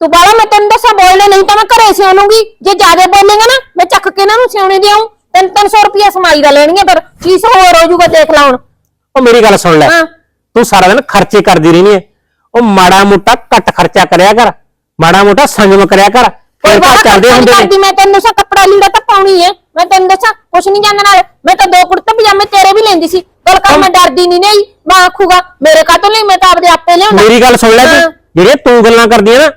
ਤੂੰ ਬਾਲਾ ਮੈਂ ਤੈਨੂੰ ਦੱਸਾਂ ਬੋਲਣੇ ਨਹੀਂ ਤਾਂ ਮੈਂ ਘਰੇ ਸਿਉਣੂਗੀ ਜੇ ਜ਼ਿਆਦਾ ਬੋਲੇਗਾ ਨਾ ਮੈਂ ਚੱਕ ਕੇ ਇਹਨਾਂ ਨੂੰ ਸਿਉਣੇ ਦੇਉਂ 3-300 ਰੁਪਏ ਸਮਾਈ ਦਾ ਲੈਣਗੇ ਪਰ ਫੀਸ ਹੋਰ ਹੋ ਜਾਊਗਾ ਦੇਖ ਲਾ ਹੁਣ। ਉਹ ਮੇਰੀ ਗੱਲ ਸੁਣ ਲੈ। ਹਾਂ। ਤੂੰ ਸਾਰਾ ਦਿਨ ਖਰਚੇ ਕਰਦੀ ਰਹਿੰਦੀ ਐ। ਉਹ ਮਾੜਾ ਮੋਟਾ ਘੱਟ ਖਰਚਾ ਕਰਿਆ ਕਰ। ਮਾੜਾ ਮੋਟਾ ਸੰਜਮ ਕਰਿਆ ਕਰ। ਕੋਈ ਫਿਰ ਤਾਂ ਖਰਚਾ ਨੀ ਹੁੰਦੇ ਨੇ। ਮੈਂ ਤੈਨੂੰ ਦੱਸਾਂ ਕੱਪੜਾ ਲੀੜਾ ਤਾਂ ਪਾਉਣੀ ਹੈ ਮੈਂ ਤੈਨੂੰ ਦੱਸਾਂ ਕੁਛ ਨਹੀਂ ਜਾਂਦਾ ਨਾਲ। ਮੈਂ ਤਾਂ ਦੋ ਕੁੜਤੇ ਪਜਾਮੇ ਤੇਰੇ ਵੀ ਲੈਂਦੀ ਸੀ। ਕੱਲ ਕੱਲ ਮੈਂ ਡਰਦੀ ਨਹੀਂ ਨਹੀਂ ਮੈਂ ਆਖੂਗਾ ਮੇਰੇ ਕਾਹਤੋਂ ਲਈ? ਮੈਂ ਤਾਂ ਆਪਦੇ ਆਪੇ ਲਿਆਉਂਦਾ। ਮੇਰੀ ਗੱਲ ਸੁਣ ਲੈ ਹਾਂ। ਤੂੰ ਜਿਹੜੀਆਂ ਤੂੰ ਗੱਲਾਂ ਕਰਦੀ ਐ ਨਾ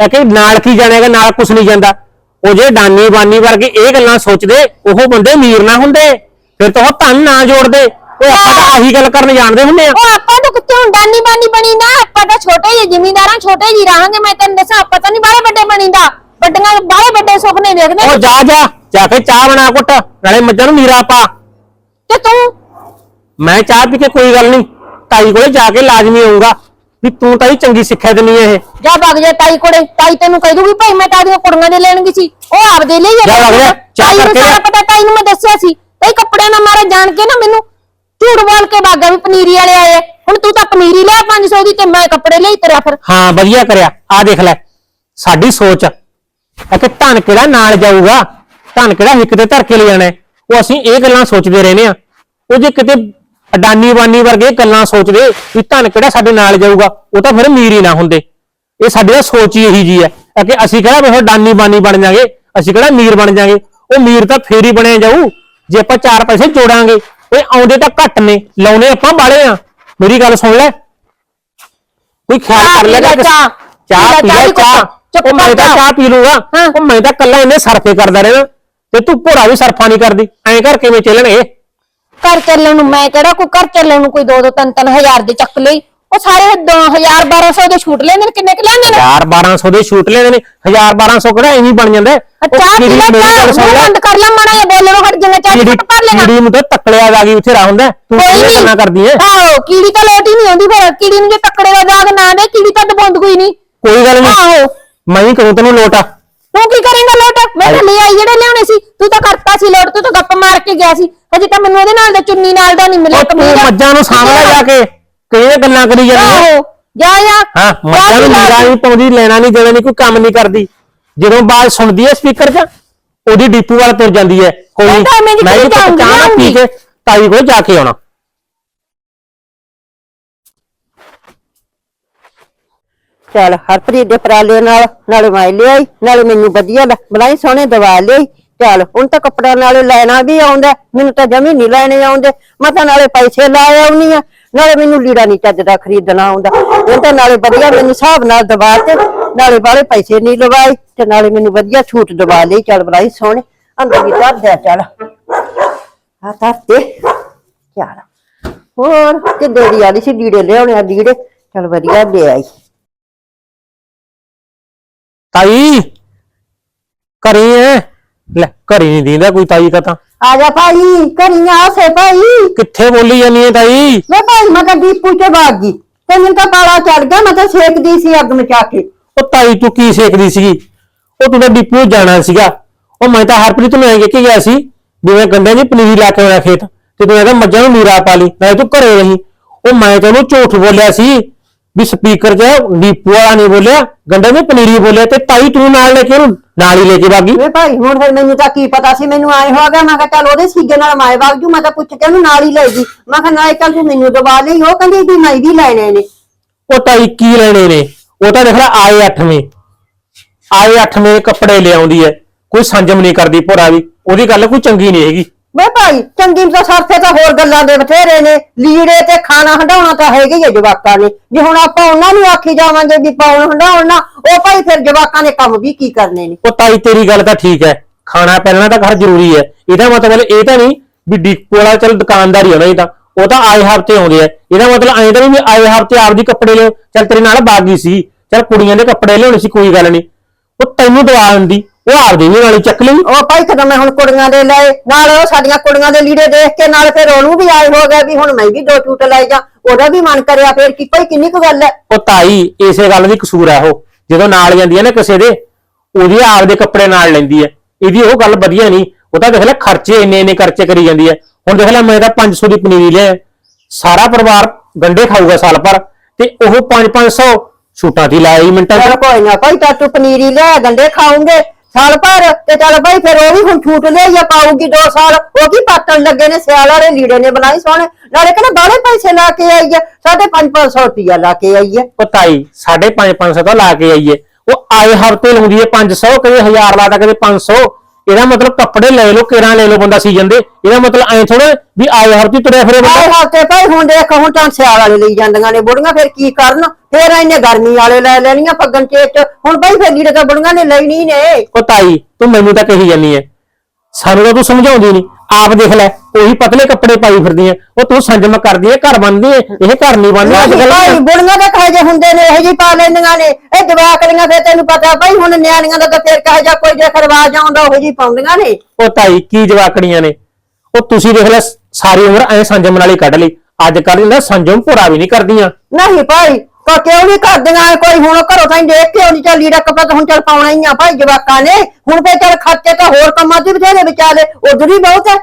ਇਹ ਕਿ ਨਾਲ ਕੀ ਜਾਣੇਗਾ ਨਾਲ ਕੁਛ ਨਹੀਂ ਜਾਂਦਾ। ਉਹ ਜੇ ਡਾਨੀ ਬਾਨੀ ਵਰਗੇ ਇਹ ਗੱਲਾਂ ਸੋਚਦੇ ਉਹ ਬੰਦੇ ਅਮੀਰ ਨਾ ਹੁੰਦੇ। ਫਿਰ ਤਾਂ ਉਹ ਧਨ ਨਾ ਜੋੜਦੇ। ਉਹ ਆਪਾਂ ਤਾਂ ਆਹੀ ਗੱਲ ਕਰਨ ਜਾਣਦੇ ਹੁੰਦੇ ਆ। ਉਹ ਆਪਾਂ ਤਾਂ ਕਿੱਥੇ ਹੁਣ ਡਾਨੀ ਬਾਨੀ ਬਣੀ ਨਾ? ਆਪਾਂ ਤਾਂ ਛੋਟੇ ਜਿਹੇ ਜ਼ਿਮੀਂਦਾਰਾਂ ਛੋਟੇ ਜਿਹੇ ਰਹਾਂਗੇ। ਮੈਂ ਤੈਨੂੰ ਦੱਸਾਂ ਆਪਾਂ ਤਾਂ ਨਹੀਂ ਬਾਹਲੇ ਵੱਡੇ ਬਣੀਦਾ। ਵੱਡੀਆਂ ਬਾਹਲੇ ਵੱਡੇ ਸੁਪਨੇ ਦੇਖਦੇ ਉਹ ਜਾ ਜਾ। ਜਾ ਕੇ ਚਾਹ ਬਣਾ ਕੁੱਟ ਨਾਲੇ ਮੱਝਾਂ ਨੂੰ ਨੀਰਾ ਪਾ। ਤੇ ਤੂੰ? ਮੈਂ ਚਾਹ ਪੀ ਕੇ ਕੋਈ ਗੱਲ ਨਹੀਂ। ਤਾਈ ਕੋਲੇ ਜਾ ਕੇ ਲਾਜ਼ਮੀ ਆਉਂਗਾ ਵੀ ਤੂੰ ਤਾਂ ਹੀ ਚੰਗੀ ਸਿੱਖਿਆ ਦਿੰਨੀ ਐ ਇਹ। ਜਾ ਵਗ ਜਾ ਤਾਈ ਕੋਲੇ। ਤਾਈ ਤੈਨੂੰ ਕਹਿ ਦੂਗੀ ਭਾਈ ਮੈਂ ਤਾਂ ਆਦੀਆਂ ਕੁੜੀਆਂ ਦੇ ਲੈਣਗੀ ਸੀ। ਉਹ ਆਪਦੇ ਲਈ ਜਾ ਵਗ ਜਾ, ਤਾਈ ਨੂੰ ਕਰਕੇ ਸਾਰਾ ਲਿਆ। ਪਤਾ ਤਾਈ ਨੂੰ ਮੈਂ ਦੱਸਿਆ ਸੀ। ਇਹ ਕੱਪੜਿਆਂ ਨਾਲ ਮਾਰੇ ਜਾਣ ਕੇ ਨਾ ਮੈਨੂੰ ਝੂਠ ਬੋਲ ਕੇ ਬਾਗਾ ਵੀ ਪਨੀਰੀ ਵਾਲੇ ਆਏ ਆ। ਹੁਣ ਤੂੰ ਤਾਂ ਪਨੀਰੀ ਲਿਆ 500 ਦੀ ਤੇ ਮੈਂ ਕੱਪੜੇ ਲਈ ਤੇਰਾ ਫਿਰ। ਹਾਂ ਵਧੀਆ ਕਰਿਆ। ਆ ਦੇਖ ਲੈ ਸਾਡੀ ਸੋਚ। ਆ ਕਿ ਧਨ ਕਿਹੜਾ ਨਾਲ ਜਾਊਗਾ? ਧਨ ਕਿਹੜਾ ਹਿੱਕ ਤੇ ਧਰ ਕੇ ਲੈ ਜਾਣਾ ਹੈ। ਉਹ ਅਸੀਂ ਇਹ ਗੱਲਾਂ ਸੋਚਦੇ ਰਹਿੰਦੇ ਆ ਉਹ ਜੇ ਕਿਤੇ ਅਡਾਨੀ ਬਾਨੀ ਵਰਗੇ ਗੱਲਾਂ ਸੋਚਦੇ ਵੀ ਧਨ ਕਿਹੜਾ ਸਾਡੇ ਨਾਲ ਜਾਊਗਾ ਉਹ ਤਾਂ ਫਿਰ ਅਮੀਰ ਹੀ ਨਾ ਹੁੰਦੇ। ਇਹ ਸਾਡੀ ਤਾਂ ਸੋਚ ਹੀ ਇਹੀ ਜੀ ਹੈ ਕਿ ਅਸੀਂ ਕਿਹੜਾ ਵੀ ਡਾਨੀ ਬਾਨੀ ਬਣ ਜਾਾਂਗੇ ਅਸੀਂ ਕਿਹੜਾ ਅਮੀਰ ਬਣ ਜਾਾਂਗੇ। ਉਹ ਅਮੀਰ ਤਾਂ ਫੇਰ ਹੀ ਬਣਿਆ ਜਾਊ ਜੇ ਆਪਾਂ ਚਾਰ ਪੈਸੇ ਜੋੜਾਂਗੇ ਓਏ ਆਉਂਦੇ ਤਾਂ ਘੱਟ ਨੇ ਲਾਉਣੇ ਆਪਾਂ ਬਾਲੇ ਆ। ਮੇਰੀ ਗੱਲ ਸੁਣ ਲੈ। ਕੋਈ ਖਿਆਲ ਚਾਹ ਕਰ ਪੀ ਲੈਗਾ ਲੈ, ਕਿ- ਚਾਹ। ਚਾਹ ਪੀ ਲੈ, ਲੈ ਚਾਹ ਚਾਹ। ਚੁੱਪ ਉਹ ਮੈਂ ਕਰ ਤਾਂ ਜਾ। ਚਾਹ ਪੀ ਲੂੰਗਾ। ਹਾਂ। ਉਹ ਮੈਂ ਤਾਂ ਕੱਲਾ ਇਹਨੇ ਸਰਫੇ ਕਰਦਾ ਰਹਿਣਾ। ਤੇ ਤੂੰ ਭੋਰਾ ਵੀ ਸਰਫਾ ਨਹੀਂ ਕਰਦੀ। ਐਂ ਕਰ ਕਿਵੇਂ ਚੱਲਣਗੇ। ਘਰ ਚੱਲਣ ਨੂੰ ਮੈਂ ਕਿਹੜਾ ਕੋਈ ਘਰ ਚੱਲਣ ਨੂੰ ਕੋਈ 2-2 3-3 ਹਜ਼ਾਰ ਦੇ ਚੱਕ ਲਈ। ਉਹ ਸਾਰੇ 2000 1200 ਦੇ ਛੂਟ ਲੈਂਦੇ ਨੇ ਕਿੰਨੇ ਕਿ ਲੈਂਦੇ ਨੇ? 1000 1200 ਦੇ ਸ਼ੂਟ ਲੈਣੇ ਨੇ 1000 1200 ਕਿਹੜਾ ਐਵੇਂ ਬਣ ਜਾਂਦਾ ਪੀ ਲੈ ਮੇਰੀ ਗੱਲ ਸੁਣ ਚਾਹ ਲੈ। ਬੰਦ ਕਰ ਲੈ ਮਾੜਾ ਜਿਹਾ ਬੋਲਣੋਂ ਹਟ ਜਾਣਾ ਚਾਹ ਛੁੱਟ ਭਰ ਲੈਣਾ। ਕੀੜੀ ਨੂੰ ਤਾਂ ਤੱਕੜਿਆ ਗਈ ਉੱਥੇ ਰਾ ਹੁੰਦਾ। ਤੂੰ ਕੋਈ ਕੀ ਨਹੀਂ। ਗੱਲਾਂ ਕਰਦੀ ਐ ਆਹੋ ਕੀੜੀ ਤਾਂ ਲੋਟ ਹੀ ਨਹੀਂ ਆਉਂਦੀ ਫਿਰ। ਕੀੜੀ ਨੂੰ ਜੇ ਤੱਕੜੇ ਦਾ ਦਾਗ ਨਾ ਦੇ ਕੀੜੀ ਤਾਂ ਦਬੋਂਦ ਕੋਈ ਨਹੀਂ। ਕੋਈ ਗੱਲ ਨਹੀਂ। ਆਹੋ। ਮੈਂ ਹੀ ਕਰੂੰ ਤੈਨੂੰ ਲੋਟ। ਤੂੰ ਕੀ ਕਰੇਂਗਾ ਲੋਟ? ਮੈਂ ਤਾਂ ਲੈ ਆਈ ਜਿਹੜੇ ਲਿਆਉਣੇ ਸੀ। ਤੂੰ ਤਾਂ ਕਰਤਾ ਸੀ ਲੋਟ ਤੂੰ ਤਾਂ ਗੱਪ ਮਾਰ ਕੇ ਗਿਆ ਸੀ। ਹਜੇ ਤਾਂ ਮੈਨੂੰ ਉਹਦੇ ਨਾਲ ਦਾ ਚੁੰਨੀ ਨਾਲ ਦਾ ਨਹੀਂ ਮਿਲਿਆ ਉਹ ਤੂੰ ਕਮੀਜ਼। ਮੱਝਾਂ ਨੂੰ ਸਾਹਮਣੇ ਜਾ ਕੇ। ਕਿਹੜੇ ਗੱਲਾਂ ਕਰੀ ਜਾਂਦੀ ਆਹੋ ਜਾ ਜਾ। ਹਾਂ ਮੱਝਾਂ ਨੂੰ। ਨੀਰਾ ਨਹੀਂ ਪਾਉਂਦੀ ਲੈਣਾ ਨਹੀਂ ਦੇਣਾ ਨਹੀਂ ਕੋਈ ਕੰਮ ਨਹੀਂ ਕਰਦੀ। ਜਦੋਂ ਬਾਤ ਸੁਣਦੀ ਐ ਸਪੀਕਰ 'ਚ ਉਹਦੀ ਡੀਪੂ ਵਾਲ ਤੁਰ ਜਾਂਦੀ ਐ। ਕੋਈ ਉਹ ਤਾਂ ਮੈਂ ਮੈਂ ਜਿੱਥੇ ਵੀ ਚਾਹ ਨਾ ਜਾਊਂਗੀ, ਪੀ ਕੇ ਤਾਈ ਕੋਲ ਜਾ ਕੇ ਆਉਣਾ। ਚੱਲ ਹਰਪ੍ਰੀਤ ਦੇ ਪਰਾਲੇ ਨਾਲ ਨਾਲੇ ਮੈਂ ਲਿਆਈ ਨਾਲੇ ਮੈਨੂੰ ਵਧੀਆ ਲ- ਬਲਾਈ ਸੋਹਣੇ ਦਵਾ ਲਈ ਚੱਲ, ਹੁਣ ਤਾਂ ਕੱਪੜਾ ਨਾਲੇ ਲੈਣਾ ਵੀ ਆਉਂਦਾ ਮੈਨੂੰ ਤਾਂ ਜਮੀ ਨਹੀਂ ਲੈਣੇ ਆਉਂਦੇ। ਮੈਂ ਤਾਂ ਨਾਲੇ ਪੈਸੇ ਲਾ ਆਉਣੀ ਆ, ਨਾਲੇ ਮੈਨੂੰ ਲੀੜਾ ਨਹੀਂ ਚੱਜਦਾ, ਖਰੀਦਣਾ ਆਉਂਦਾ। ਇਹ ਤਾਂ ਨਾਲੇ ਵਧੀਆ ਮੈਨੂੰ ਹਿਸਾਬ ਨਾਲ ਦਵਾ ਤੇ, ਨਾਲੇ ਬਾਲੇ ਪੈਸੇ ਨਹੀਂ ਲਵਾਏ, ਤੇ ਨਾਲੇ ਮੈਨੂੰ ਵਧੀਆ ਛੂਟ ਦਵਾ ਲਈ। ਚੱਲ ਬਲਾਈ ਸੋਹਣੇ, ਅੰਦਰ ਵੀ ਧਰ ਦਿਆ ਚੱਲ। ਆ ਧਰ ਤੇ, ਚੱਲ। ਹੋਰ, ਤੇ ਦੇੜੀ ਵਾਲੀ ਸੀ ਲੀੜੇ ਲਿਆਉਣੇ ਆ ਲੀੜੇ, ਚੱਲ ਵਧੀਆ ਲੈ ਆਈ। ਤਾਈ ਕਰੀ ਐ? ਲੈ ਘਰੇ ਨਹੀਂ ਦੀਂਦਾ ਕੋਈ ਤਾਈ ਕਾ ਤਾਂ। ਆ ਜਾ ਭਾਈ ਕਰੀਆਂ ਆਸੇ ਭਾਈ। ਕਿੱਥੇ ਬੋਲੀ ਜਾਨੀ ਐ ਤਾਈ? ਮੈਂ ਭਾਈ ਮੈਂ ਤਾਂ ਦੀਪੂ ਚ ਭਾਗ ਗਈ। ਤੇ ਮੈਨੂੰ ਤਾਂ ਪਾਲਾ ਚੜ ਗਿਆ ਮੈਂ ਤਾਂ ਸੇਕਦੀ ਸੀ ਅੱਗ ਮਚਾ ਕੇ। ਉਹ ਤਾਈ ਤੂੰ ਕੀ ਸੇਕਦੀ ਸੀਗੀ? ਉਹ ਤੂੰ ਤਾਂ ਡਿਪੂ ਨੂੰ ਜਾਣਾ ਸੀਗਾ। ਉਹ ਮੈਂ ਤਾਂ ਹਰਪ੍ਰੀਤ ਨੂੰ ਐਂ ਕਹਿ ਕੇ ਗਿਆ ਸੀ ਵੀ ਮੈਂ ਗੰਡਿਆਂ ਦੀ ਪਨੀਰੀ ਲਾ ਕੇ ਆਉਣਾ ਖੇਤ ਤੇ ਤੂੰ ਇਹਦਾ ਮੱਝਾਂ ਨੂੰ ਨੀਰਾ ਪਾ ਲਈ ਮੈਂ ਤੂੰ ਘਰੇ ਰਹੀ। ਉਹ ਮੈਂ ਤੈਨੂੰ ਝੂਠ ਬੋਲਿਆ ਸੀ। ਵੀ ਸਪੀਕਰ 'ਚ ਡੀਪੂ ਵਾਲਾ ਨਹੀਂ ਬੋਲਿਆ ਗੰਡਿਆਂ ਦੀ ਪਨੀਰੀ ਬੋਲਿਆ ਤੇ ਤਾਈ ਤੂੰ ਨਾਲ ਲੈ ਕੇ ਉਹਨੂੰ ਨਾਲ ਹੀ ਲੈ ਕੇ ਵਾਗੀ ਵੇ ਭਾਈ ਹੁਣ ਫਿਰ ਮੈਨੂੰ ਤਾਂ ਕੀ ਪਤਾ ਸੀ ਮੈਨੂੰ ਆਏ ਹੋ ਗਿਆ ਮੈਂ ਕਿਹਾ ਚੱਲ ਉਹਦੇ ਸੀਗੇ ਨਾਲ ਮਾਏ ਵਗ ਜੂ ਮੈਂ ਤਾਂ ਪੁੱਛ ਕੇ ਉਹਨੂੰ ਨਾਲ ਹੀ ਲੈ ਗਈ। ਮੈਂ ਕਿਹਾ ਨਾਲੇ ਚੱਲ ਤੂੰ ਮੈਨੂੰ ਦਵਾ ਲਈ ਉਹ ਕਹਿੰਦੀ ਵੀ ਮੈਂ ਵੀ ਲੈਣੇ ਨੇ। ਉਹ ਤਾਈ ਕੀ ਲੈਣੇ ਨੇ। ਉਹ ਤਾਂ ਦੇਖ ਲੈ ਆਏ ਅੱਠਵੇਂ। ਆਏ ਅੱਠਵੇਂ ਕੱਪੜੇ ਲਿਆਉਂਦੀ ਐ ਕੋਈ ਸੰਜਮ ਨਹੀਂ ਕਰਦੀ ਭੋਰਾ ਵੀ ਉਹਦੀ ਗੱਲ ਕੋਈ ਚੰਗੀ ਨਹੀਂ ਹੈਗੀ। ਵੇ ਭਾਈ, ਚੰਗੀ ਤਾਂ ਸਰਫੇ ਤਾਂ ਹੋਰ ਗੱਲਾਂ ਦੇ ਬਥੇਰੇ ਨੇ। ਲੀੜੇ ਤੇ ਖਾਣਾ ਹੰਡਾਉਣਾ ਤਾਂ ਹੈਗਾ ਹੀ ਹੈ ਜਵਾਕਾਂ ਨੇ। ਜੇ ਹੁਣ ਆਪਾਂ ਉਹਨਾਂ ਨੂੰ ਆਖੀ ਜਾਵਾਂਗੇ ਵੀ ਪਾਉਣ ਹੰਡਾਉਣ ਨਾ, ਉਹ ਭਾਈ ਫਿਰ ਜਵਾਕਾਂ ਨੇ ਕੰਮ ਵੀ ਕੀ ਕਰਨੇ ਨੇ? ਉਹ ਤਾਈ, ਤੇਰੀ ਗੱਲ ਤਾਂ ਠੀਕ ਹੈ। ਖਾਣਾ ਪਹਿਨਣਾ ਤਾਂ ਘਰ ਜ਼ਰੂਰੀ ਹੈ। ਇਹਦਾ ਮਤਲਬ ਇਹ ਤਾਂ ਨਹੀਂ ਵੀ ਡੀਪੋ ਵਾਲਾ ਚੱਲ ਦੁਕਾਨਦਾਰੀ ਹੋਣਾ ਹੀ ਤਾਂ। ਉਹ ਤਾਂ ਆਏ ਹਫ਼ਤੇ ਆਉਂਦੇ ਆ। ਇਹਦਾ ਮਤਲਬ ਐਂ ਤਾਂ ਨਹੀਂ ਵੀ ਆਏ ਹਫ਼ਤੇ ਆਪਦੀ ਕੱਪੜੇ ਲਿਓ। ਚੱਲ ਤੇਰੇ ਨਾਲ ਬਾਗੀ ਸੀ। ਚੱਲ ਕੁੜੀਆਂ ਦੇ ਕੱਪੜੇ ਲਿਆਉਣੇ ਸੀ, ਕੋਈ ਗੱਲ ਨਹੀਂ। ਉਹ ਤੈਨੂੰ ਦਵਾ ਦਿੰਦੀ। ਉਹ ਆਪਦੀ ਵੀ ਨਾਲੀ ਚੱਕ ਲਈ। ਉਹ ਭਾਈ ਕਦੋਂ ਮੈਂ ਹੁਣ ਕੁੜੀਆਂ ਦੇ ਲਏ ਨਾਲ ਉਹ ਸਾਡੀਆਂ ਕੁੜੀਆਂ ਦੇ ਲੀੜੇ ਦੇਖ ਕੇ ਨਾਲ ਫਿਰ ਉਹਨੂੰ ਵੀ ਆਏ ਹੋ ਗਿਆ ਵੀ ਹੁਣ ਮੈਂ ਵੀ ਦੋ ਟੂਟ ਲੈ ਜਾ। ਉਹਦਾ ਵੀ ਮਨ ਕਰਿਆ ਫਿਰ ਕੀ ਭਾਈ ਕਿੰਨੀ ਕੁ ਗੱਲ ਹੈ। ਉਹ ਤਾਈ ਇਸੇ ਗੱਲ ਦੀ ਕਸੂਰ ਹੈ ਉਹ। ਜਦੋਂ ਨਾਲ ਜਾਂਦੀ ਹੈ ਨਾ ਕਿਸੇ ਦੇ ਉਹਦੀ ਆਪਦੇ ਕੱਪੜੇ ਨਾਲ ਲੈਂਦੀ ਹੈ। ਇਹਦੀ ਉਹ ਗੱਲ ਵਧੀਆ ਨਹੀਂ। ਉਹ ਤਾਂ ਦੇਖ ਲੈ ਖਰਚੇ ਇੰਨੇ ਇੰਨੇ ਖਰਚੇ ਕਰੀ ਜਾਂਦੀ ਹੈ। ਹੁਣ ਦੇਖ ਲੈ ਮੈਂ ਤਾਂ 500 ਦੀ ਪਨੀਰੀ ਲਿਆ ਸਾਰਾ ਪਰਿਵਾਰ ਗੰਡੇ ਖਾਊਗਾ ਸਾਲ ਭਰ। ਤੇ ਉਹ 5-500 ਛੂਟਾਂ ਦੀ ਲਾਈ ਮਿੰਟਾਂ ਚੱਲ ਚ ਕੋਈ ਨਾ ਭਾਈ ਤਾਂ ਤੂੰ ਪਨੀਰੀ ਲੈ ਗੰਡੇ ਖਾਉਂਗੇ ਸਾਲ ਭਰ ਤੇ ਚੱਲ ਭਾਈ ਫਿਰ ਉਹ ਵੀ ਹੁਣ ਛੂਟ ਲੈ ਜਾਂ ਪਾਊਗੀ ਦੋ ਸਾਲ। ਉਹ ਕੀ ਪਾਟਣ ਲੱਗੇ ਨੇ? ਸਿਆਲ ਵਾਲੇ ਲੀੜੇ ਨੇ ਬਣਾਈ ਸੋਹਣੇ। ਨਾਲੇ ਕਹਿੰਦਾ ਬਾਹਲੇ ਪੈਸੇ ਲਾ ਕੇ ਆਈ ਹੈ ਸਾਢੇ 5-500 ਰੁਪਇਆ ਲਾ ਕੇ ਆਈ ਹੈ ਉਹ ਤਾਈ 5.5 ਤਾਂ ਲਾ ਕੇ ਆਈਏ ਉਹ ਆਏ ਹਫ਼ਤੇ ਲਾਉਂਦੀ ਹੈ 500 ਕਦੇ 1000 ਲਾਦਾ ਕਦੇ 500 ਇਹਦਾ ਮਤਲਬ ਕੱਪੜੇ ਲੈ ਲਓ ਕਿਰਾਂ ਲੈ ਲਓ ਬੰਦਾ ਸੀਜ਼ਨ ਦੇ। ਇਹਦਾ ਮਤਲਬ ਐ ਥੋੜਾ ਵੀ ਆਏ ਹਫ਼ਤੇ ਤੁਰਿਆ ਫਿਰੇ ਬੰਦਾ। ਆਏ ਹਫ਼ਤੇ ਭਾਈ ਹੁਣ ਦੇਖ ਹੁਣ ਤਾਂ ਸਿਆਲ ਵਾਲੇ ਲਈ ਜਾਂਦੀਆਂ ਨੇ ਬੁੜੀਆਂ ਫਿਰ ਕੀ ਕਰਨ? ਫਿਰ ਇਹਨੇ ਗਰਮੀ ਵਾਲੇ ਲੈ ਲੈਣੀਆਂ ਪੱਗਣ ਚੇਚ ਹੁਣ ਭਾਈ ਫਿਰ ਲੀੜੇ ਤਾਂ ਬੁੜੀਆਂ ਨੇ ਲੈਣੀ ਨੇ। ਉਹ ਤਾਈ ਤੂੰ ਮੈਨੂੰ ਤਾਂ ਕਹੀ ਜਾਨੀ ਐ। ਸਾਨੂੰ ਤਾਂ ਤੂੰ ਸਮਝਾਉਂਦੀ ਨਹੀਂ ਆਪ ਦੇਖ ਲੈ ਉਹੀ ਪਤਲੇ ਕੱਪੜੇ ਪਾਈ ਫਿਰਦੀ ਐ। ਉਹ ਤੂੰ ਸੰਜਮ ਕਰਦੀ ਐ ਘਰ ਬਣਦੀ ਐ ਇਹ ਘਰ ਨਹੀਂ ਬਣਦਾ ਅੱਜ ਭਾਈ ਕੱਲ੍ਹ ਬੁੜੀਆਂ ਦੇ ਕਹੇ ਜੇ ਹੁੰਦੇ ਨੇ ਇਹ ਜੀ ਪਾ ਲੈਂਦੀਆਂ ਨੇ। ਇਹ ਜਵਾਕੜੀਆਂ ਫਿਰ ਤੈਨੂੰ ਪਤਾ ਭਾਈ ਹੁਣ ਨਿਆਣੀਆਂ ਦਾ ਤਾਂ ਫਿਰ ਕਹੇ ਜਾ ਕੋਈ ਜੇ ਖਰਵਾਜ ਆਉਂਦਾ ਉਹ ਜੀ ਪਾਉਂਦੀਆਂ ਨੇ। ਉਹ ਤਾਈ ਕੀ ਜਵਾਕੜੀਆਂ ਨੇ? ਉਹ ਤੁਸੀਂ ਦੇਖ ਲੈ ਸਾਰੀ ਉਮਰ ਐ ਸੰਜਮ ਨਾਲ ਹੀ ਕੱਢ ਲਈ। ਅੱਜ ਕੱਲ੍ਹ ਨਾ ਸੰਜਮ ਪੂਰਾ ਵੀ ਨਹੀਂ ਕਰਦੀਆਂ। ਨਹੀਂ ਭਾਈ ਕਾ ਕਿਉਂ ਨਹੀਂ ਕਰਦੀਆਂ? ਕੋਈ ਹੁਣ ਘਰੋਂ ਤਾਂ ਦੇਖ ਕੇ ਆਉਂਦੀ ਚੱਲ ਲੀੜਾ ਕੱਪੜਾ ਤਾਂ ਹੁਣ ਚੱਲ ਪਾਉਣਾ ਹੀ ਆ ਭਾਈ ਜਵਾਕਾਂ ਨੇ। ਹੁਣ ਤੇ ਚੱਲ ਖਰਚੇ ਤਾਂ ਹੋਰ ਕੰਮਾਂ 'ਚ ਵੀ ਬਥੇਰੇ ਵਿਚਾਲੇ ਉਧਰ ਹੀ ਬਹੁਤ ਹੈ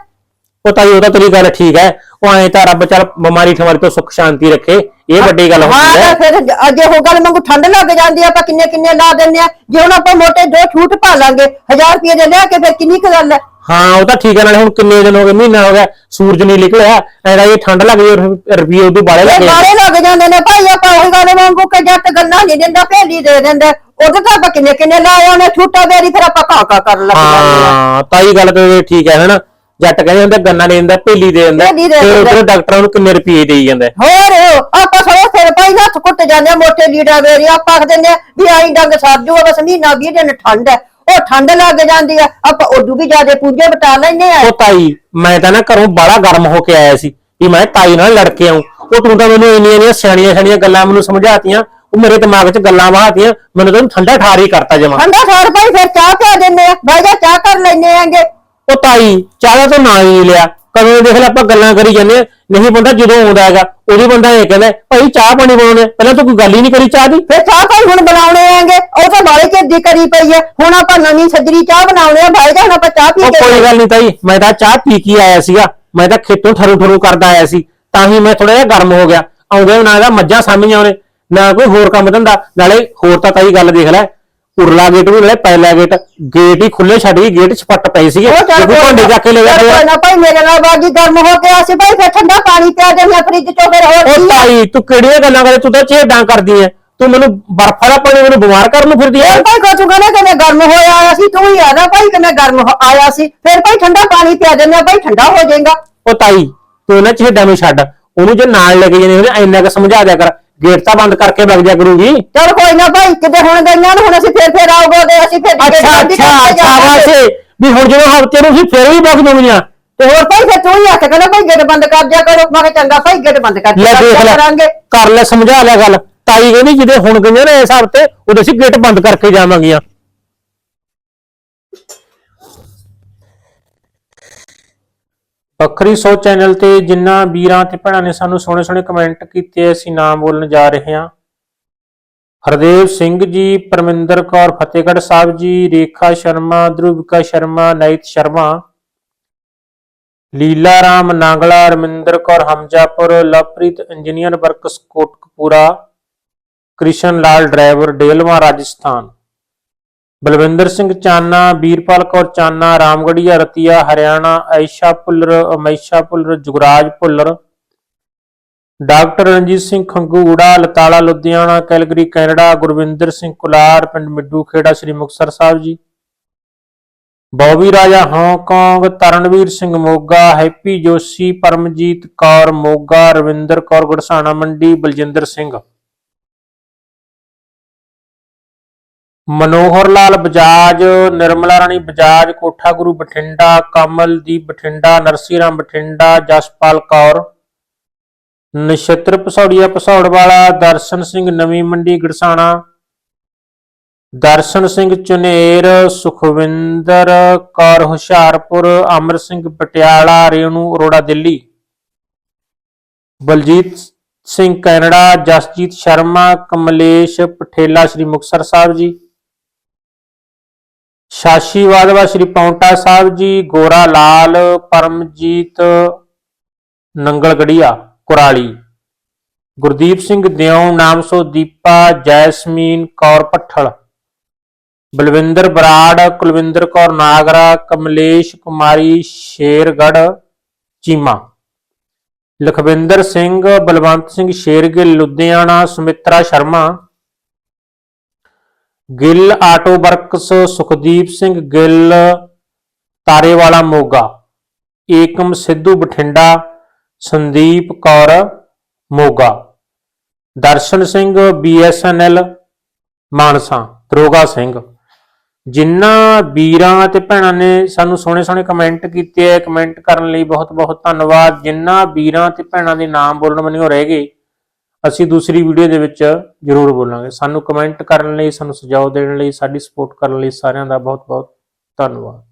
ਉਹ ਤਾਈ ਉਹਦਾ ਤੇਰੀ ਗੱਲ ਠੀਕ ਹੈ। ਉਹ ਐ ਤਾਂ ਰੱਬ ਚੱਲ ਬਿਮਾਰੀ ਠਮਾਰੀ ਤੋਂ ਸੁੱਖ ਸ਼ਾਂਤੀ ਰੱਖੇ। ਇਹ ਵੱਡੀ ਗੱਲ ਹਾਂ ਹੁੰਦੀ ਤਾਂ ਹੈ ਫਿਰ ਅਜੇ ਹੋ ਗੱਲ ਮੰਗੂ ਠੰਡ ਲੱਗ ਜਾਂਦੀ ਆ ਆਪਾਂ ਕਿੰਨੇ ਕਿੰਨੇ ਲਾ ਦਿੰਨੇ ਆ। ਜੇ ਹੁਣ ਆਪਾਂ ਮੋਟੇ ਦੋ ਛੂਟ ਪਾ ਲਾਂਗੇ 1000 ਰੁਪਏ ਦੇ ਲਿਆ ਕੇ ਫਿਰ ਕਿੰਨੀ ਕੁ ਗੱਲ ਹੈ? ਹਾਂ ਉਹ ਤਾਂ ਠੀਕ ਹੈ ਨਾਲੇ ਹੁਣ ਕਿੰਨੇ ਦਿਨ ਹੋ ਗਏ ਮਹੀਨਾ ਹੋ ਗਿਆ ਸੂਰਜ ਨਹੀਂ ਨਿਕਲਿਆ ਐਦਾ ਇਹ ਠੰਡ ਲੱਗ ਗਈ ਰੁਪਏ ਉਦੋਂ ਬਾਲੇ ਲੱਗੇ ਬਾਰੇ ਲੱਗ ਜਾਂਦੇ ਨੇ ਭਾਈ ਆਪਾਂ ਉਹੀ ਗੱਲ ਵਾਂਗੂ ਕਿ ਜੱਟ ਗੱਲਾਂ ਨਹੀਂ ਦਿੰਦਾ ਭੇਲੀ ਦੇ ਦਿੰਦਾ ਉਹਦੇ ਤਾਂ ਆਪਾਂ ਕਿੰਨੇ ਕਿੰਨੇ ਲਾਏ ਉਹਨੇ ਛੂਟਾ ਬੇਰੀ ਫਿਰ ਆਪਾਂ ਕਾ ਕਾ ਕਰਨ ਲੱਗ ਜਾਂਦੇ ਹਾਂ ਤਾਈ ਗੱਲ ਤੇ ਠੀਕ ਹੈ ਹਨਾ? ਜੱਟ ਕਹਿੰਦੇ ਹੁੰਦੇ ਗੰਨਾ ਦੇ ਦਿੰਦਾ ਭੇਲੀ ਦੇ ਦਿੰਦਾ ਦਿੰਦਾ। ਉਧਰ ਡਾਕਟਰਾਂ ਨੂੰ ਕਿੰਨੇ ਰੁਪਏ ਦੇਈ ਜਾਂਦਾ? ਹੋਰ ਆਪਾਂ ਸਾਰੇ ਫਿਰ ਭਾਈ ਹੱਥ ਕੁੱਟ ਜਾਂਦੇ ਮੋਟੇ ਲੀੜਾ ਵੇਰੀ ਆਪਾਂ ਆਖ ਦਿੰਦੇ ਵੀ ਆਈ ਡੰਗ ਸਰ ਜੂਗਾ ਬਸ ਮਹੀਨਾ 20 ਦਿਨ ਠੰਡ ਹੈ। ਉਹ ਠੰਡ ਲੱਗ ਜਾਂਦੀ ਆ ਆਪਾਂ ਉਦੋਂ ਵੀ ਜ਼ਿਆਦੇ ਪੂੰਜੇ ਬਟਾ ਲੈਨੇ ਆ। ਉਹ ਤਾਈ ਮੈਂ ਤਾਂ ਨਾ ਘਰੋਂ ਬਾਹਲਾ ਗਰਮ ਹੋ ਕੇ ਆਇਆ ਸੀ ਵੀ ਮੈਂ ਤਾਈ ਨਾਲ ਲੜ ਕੇ ਆਉਂ ਉਹ ਤੂੰ ਤਾਂ ਮੈਨੂੰ ਇੰਨੀਆਂ ਇੰਨੀਆਂ ਸਿਆਣੀਆਂ ਸਿਆਣੀਆਂ ਗੱਲਾਂ ਮੈਨੂੰ ਸਮਝਾਤੀਆਂ ਉਹ ਮੇਰੇ ਦਿਮਾਗ 'ਚ ਗੱਲਾਂ ਵਹਾਤੀਆਂ ਮੈਨੂੰ ਤਾਂ ਠੰਡਾ ਠਾਰ ਹੀ ਕਰਤਾ ਜਮਾ। ਠੰਡਾ ਸਾਰ ਭਾਈ ਫਿਰ ਚਾਹ ਪਿਆ ਦਿੰਨੇ ਆ ਬਹਿ ਜਾ ਚਾਹ ਕਰ ਲੈਨੇ ਆਂਗੇ। ਉਹ ਤਾਈ ਚਾਹ ਦਾ ਤਾਂ ਨਾਂ ਹੀ ਨਹੀਂ ਲਿਆ। ਕਦੋਂ ਦੇਖ ਲੈ ਆਪਾਂ ਗੱਲਾਂ ਕਰੀ ਜਾਂਦੇ ਆ ਨਹੀਂ ਬੰਦਾ ਜਦੋਂ ਆਉਂਦਾ ਹੈਗਾ ਉਹਦੀ ਬੰਦਾ ਇਹ ਕਹਿੰਦਾ ਭਾਈ ਚਾਹ ਪਾਣੀ ਬਣਾਉਣੇ ਆ। ਪਹਿਲਾਂ ਤਾਂ ਕੋਈ ਗੱਲ ਹੀ ਨਹੀਂ ਕਰੀ ਚਾਹ ਦੀ ਫਿਰ ਚਾਹ ਭਾਈ ਹੁਣ ਬਣਾਉਣੇ ਆਂਗੇ ਉਹ ਤਾਂ ਬਾਲੇ ਚਿਰ ਦੀ ਕਰੀ ਪਈ ਹੈ ਹੁਣ ਆਪਾਂ ਨਵੀਂ ਸੱਜਰੀ ਚਾਹ ਬਣਾਉਣੇ ਆ ਭਾਈ ਜਾਨ ਆਪਾਂ ਚਾਹ ਪੀ ਉਹ ਕੇ ਕੋਈ ਗੱਲ ਨਹੀਂ ਤਾਈ ਮੈਂ ਤਾਂ ਚਾਹ ਪੀ ਕੇ ਆਇਆ ਸੀਗਾ ਮੈਂ ਤਾਂ ਖੇਤੋਂ ਠਰੂ ਠਰੂ ਕਰਦਾ ਆਇਆ ਸੀ ਤਾਂ ਹੀ ਮੈਂ ਥੋੜਾ ਜਿਹਾ ਗਰਮ ਹੋ ਗਿਆ ਆਉਂਦੇ ਨਾ ਦਾ ਮੱਝਾਂ ਸਾਹਮਣੇ ਉਹਨੇ ਨਾ ਕੋਈ ਹੋਰ ਕੰਮ ਧੰਦਾ ਨਾਲੇ ਹੋਰ ਤਾਂ ਤਾਈ ਗੱਲ ਦੇਖ ਲੈ ਉਰਲਾ ਗੇਟ ਵੀ ਨਾਲੇ ਪਹਿਲਾ ਗੇਟ ਗੇਟ ਹੀ ਖੁੱਲੇ ਛੱਡ ਗਈ ਗੇਟ ਛਪੱਟ ਪਏ ਸੀਗੇ। ਉਹ ਚੱਲ ਕੋਈ ਭਾਂਡੇ ਚੱਕ ਕੇ ਲੈ ਚੱਲ ਜਾਂਦੇ ਕੋਈ ਆ ਨਾ ਭਾਈ ਮੇਰੇ ਨਾਲ ਬਾਜੀ ਗਰਮ ਹੋ ਗਿਆ ਸੀ ਭਾਈ ਫਿਰ ਠੰਡਾ ਪਾਣੀ ਪਿਆ ਦੇ ਮੈਂ ਫ੍ਰਿਜ ਚੋਂ ਫਿਰ ਹੋਰ ਉਹ ਕੀ ਆ? ਤਾਈ ਤੂੰ ਕਿਹੜੀਆਂ ਗੱਲਾਂ ਕਰੇ ਤੂੰ ਤਾਂ ਛੇਡਾਂ ਕਰਦੀ ਐ। ਤੂੰ ਮੈਨੂੰ ਬਰਫ ਵਾਲਾ ਪਾਣੀ ਮੈਨੂੰ ਬਿਮਾਰ ਕਰਨ ਨੂੰ ਫਿਰਦੀ ਐ। ਫਿਰ ਭਾਈ ਕੋ ਤੂੰ ਕਹਿੰਦਾ ਕਿ ਮੈਂ ਗਰਮ ਹੋਇਆ ਆਇਆ ਸੀ ਤੂੰ ਹੀ ਆਦਾ ਭਾਈ ਕਿ ਮੈਂ ਗਰਮ ਹੋ- ਆਇਆ ਸੀ। ਫਿਰ ਭਾਈ ਠੰਡਾ ਪਾਣੀ ਪਿਆ ਭਾਈ ਠੰਡਾ ਹੋ ਜਾਏਗਾ। ਉਹ ਤਾਈ ਤੂੰ ਇਹਨਾਂ ਛੇਡਾਂ ਨੂੰ ਛੱਡ। ਉਹਨੂੰ ਜੇ ਨਾਲ ਲੈ ਕੇ ਜਾਣੇ ਉਹਨੇ ਇੰਨਾ ਕੁ ਸਮਝਾ ਦਿਆ ਕਰ। ਗੇਟ ਤਾਂ ਬੰਦ ਕਰਕੇ ਵਗ ਜਾ ਕਰੂਗੀ ਚਲ ਕੋਈ ਨਾ ਭਾਈ ਕਿਤੇ ਹੁਣ ਗਈਆਂ ਨੇ ਹੁਣ ਅਸੀਂ ਫਿਰ ਫਿਰ ਆਉਗੇ ਤੇ ਅਸੀਂ ਫਿਰ ਅੱਛਾ ਅੱਛਾ ਵਾਸੇ ਵੀ ਹੁਣ ਜਦੋਂ ਹਫ਼ਤੇ ਨੂੰ ਅਸੀਂ ਫੇਰ ਵੀ ਵਗ ਦੂੰਗੀਆਂ ਤੇ ਹੋਰ ਭਾਈ ਫਿਰ ਤੂੰ ਹੀ ਕੇ ਕਹਿੰਦਾ ਭਾਈ ਗੇਟ ਬੰਦ ਕਰ ਦਿਆ ਕਰੋ। ਮੈਂ ਕਿਹਾ ਚੰਗਾ ਭਾਈ ਗੇਟ ਬੰਦ ਕਰ ਲੈ ਦਿਆ ਦੇਖ ਲੈ ਕਰਾਂਗੇ। ਕਰ ਲੈ ਸਮਝਾ ਲੈ ਗੱਲ। ਤਾਈ ਕਹਿੰਦੀ ਜਿਹਦੇ ਹੁਣ ਗਈਆਂ ਨੇ ਇਸ ਹਫ਼ਤੇ ਉਦੋਂ ਅਸੀਂ ਗੇਟ ਬੰਦ ਕਰਕੇ ਜਾਵਾਂਗੀਆਂ। ਵੱਖਰੀ ਸੋਚ ਚੈਨਲ ਤੇ ਜਿੰਨਾ ਵੀਰਾਂ ਤੇ ਭੈਣਾਂ ਨੇ ਸਾਨੂੰ ਸੋਹਣੇ ਸੋਹਣੇ ਕਮੈਂਟ ਕੀਤੇ, ਅਸੀਂ ਨਾਮ ਬੋਲਣ ਜਾ ਰਹੇ ਹਾਂ। Hardev Singh ji, Parminder Kaur, Fatehgarh Sahib ji, Rekha Sharma, Dhruvika Sharma Nait Sharma Leela Ram Nagla, Raminder Kaur, Hamjapur, Lovepreet, engineer works, Kotkapura, Krishan Lal, driver, Delwa, Rajasthan. Balwinder Singh Chana Veerpal Kaur Chana Ramgarhia Ratia, Haryana Aisha Bhullar, Amaisha Bhullar, Jugraj Bhullar, doctor Ranjit Singh Khangura, Latala, Ludhiana, Calgary, Canada, Gurwinder Singh Kular, ਪਿੰਡ Middu Khera, Sri Muktsar Sahib ji. Bobby Raja Hong Kong Tarnveer Singh Moga, Happy Joshi, Paramjit Kaur Moga, Ravinder Kaur Garhsana Mandi, Baljinder Singh. Manohar Lal Bajaj, Nirmala ਰਾਣੀ ਬਜਾਜ, ਕੋਠਾ ਗੁਰੂ ਬਠਿੰਡਾ ਕਮਲਦੀਪ ਬਠਿੰਡਾ ਨਰਸੀ ਰਾਮ ਬਠਿੰਡਾ, ਜਸਪਾਲ ਕੌਰ। ਨਛੱਤਰ ਪਸੌੜੀਆ ਪਸੌੜ ਵਾਲਾ, ਦਰਸ਼ਨ ਸਿੰਘ ਨਵੀਂ Mandi ਗੜਸਾਣਾ। Darshan Singh Chuner, Sukhwinder Kaur Hoshiarpur, Amar Singh Patiala, Renu Arora Delhi. Baljit Singh Canada, Jasjit Sharma, Kamlesh Pathela, Sri Muktsar Sahib ji. Shashi ਵਾਦਵਾ ਸ੍ਰੀ ਪੌਂਟਾ ਸਾਹਿਬ ਜੀ, ਗੋਰਾ ਲਾਲ, Paramjit ਨੰਗਲਗੜੀਆ, Kurali. Gurdeep Singh Deo ਨਾਮਸੋ Deepa, Jasmine Kaur Pathal Balwinder Brar, Kulwinder Kaur Nagra, Kamlesh Kumari Shergarh Cheema. Lakhwinder Singh, Balwant Singh Shergill, Ludhiana, Sumitra Sharma. Gill, auto works, Sukhdeep Singh Gill, Tarewala Moga. Ekam Sidhu Bathinda, Sandeep Kaur Moga. Darshan Singh BSNL Mansa, Daroga Singh. ਜਿਨ੍ਹਾਂ ਵੀਰਾਂ ਤੇ ਭੈਣਾਂ ਨੇ ਸਾਨੂੰ ਸੋਹਣੇ ਸੋਹਣੇ comment ਕੀਤੇ ਆ, ਕਮੈਂਟ ਕਰਨ ਲਈ ਬਹੁਤ ਬਹੁਤ ਧੰਨਵਾਦ। ਜਿਨ੍ਹਾਂ ਵੀਰਾਂ ਤੇ ਭੈਣਾਂ ਦੇ ਨਾਮ ਬੋਲਣ ਮੈਨੂੰ ਰਹਿ ਗਏ ਅਸੀਂ ਦੂਸਰੀ ਵੀਡੀਓ ਦੇ ਵਿੱਚ ਜ਼ਰੂਰ ਬੋਲਾਂਗੇ। ਸਾਨੂੰ ਕਮੈਂਟ ਕਰਨ ਲਈ, ਸਾਨੂੰ ਸੁਝਾਅ ਦੇਣ ਲਈ, ਸਾਡੀ ਸਪੋਰਟ ਕਰਨ ਲਈ ਸਾਰਿਆਂ ਦਾ ਬਹੁਤ ਬਹੁਤ ਧੰਨਵਾਦ।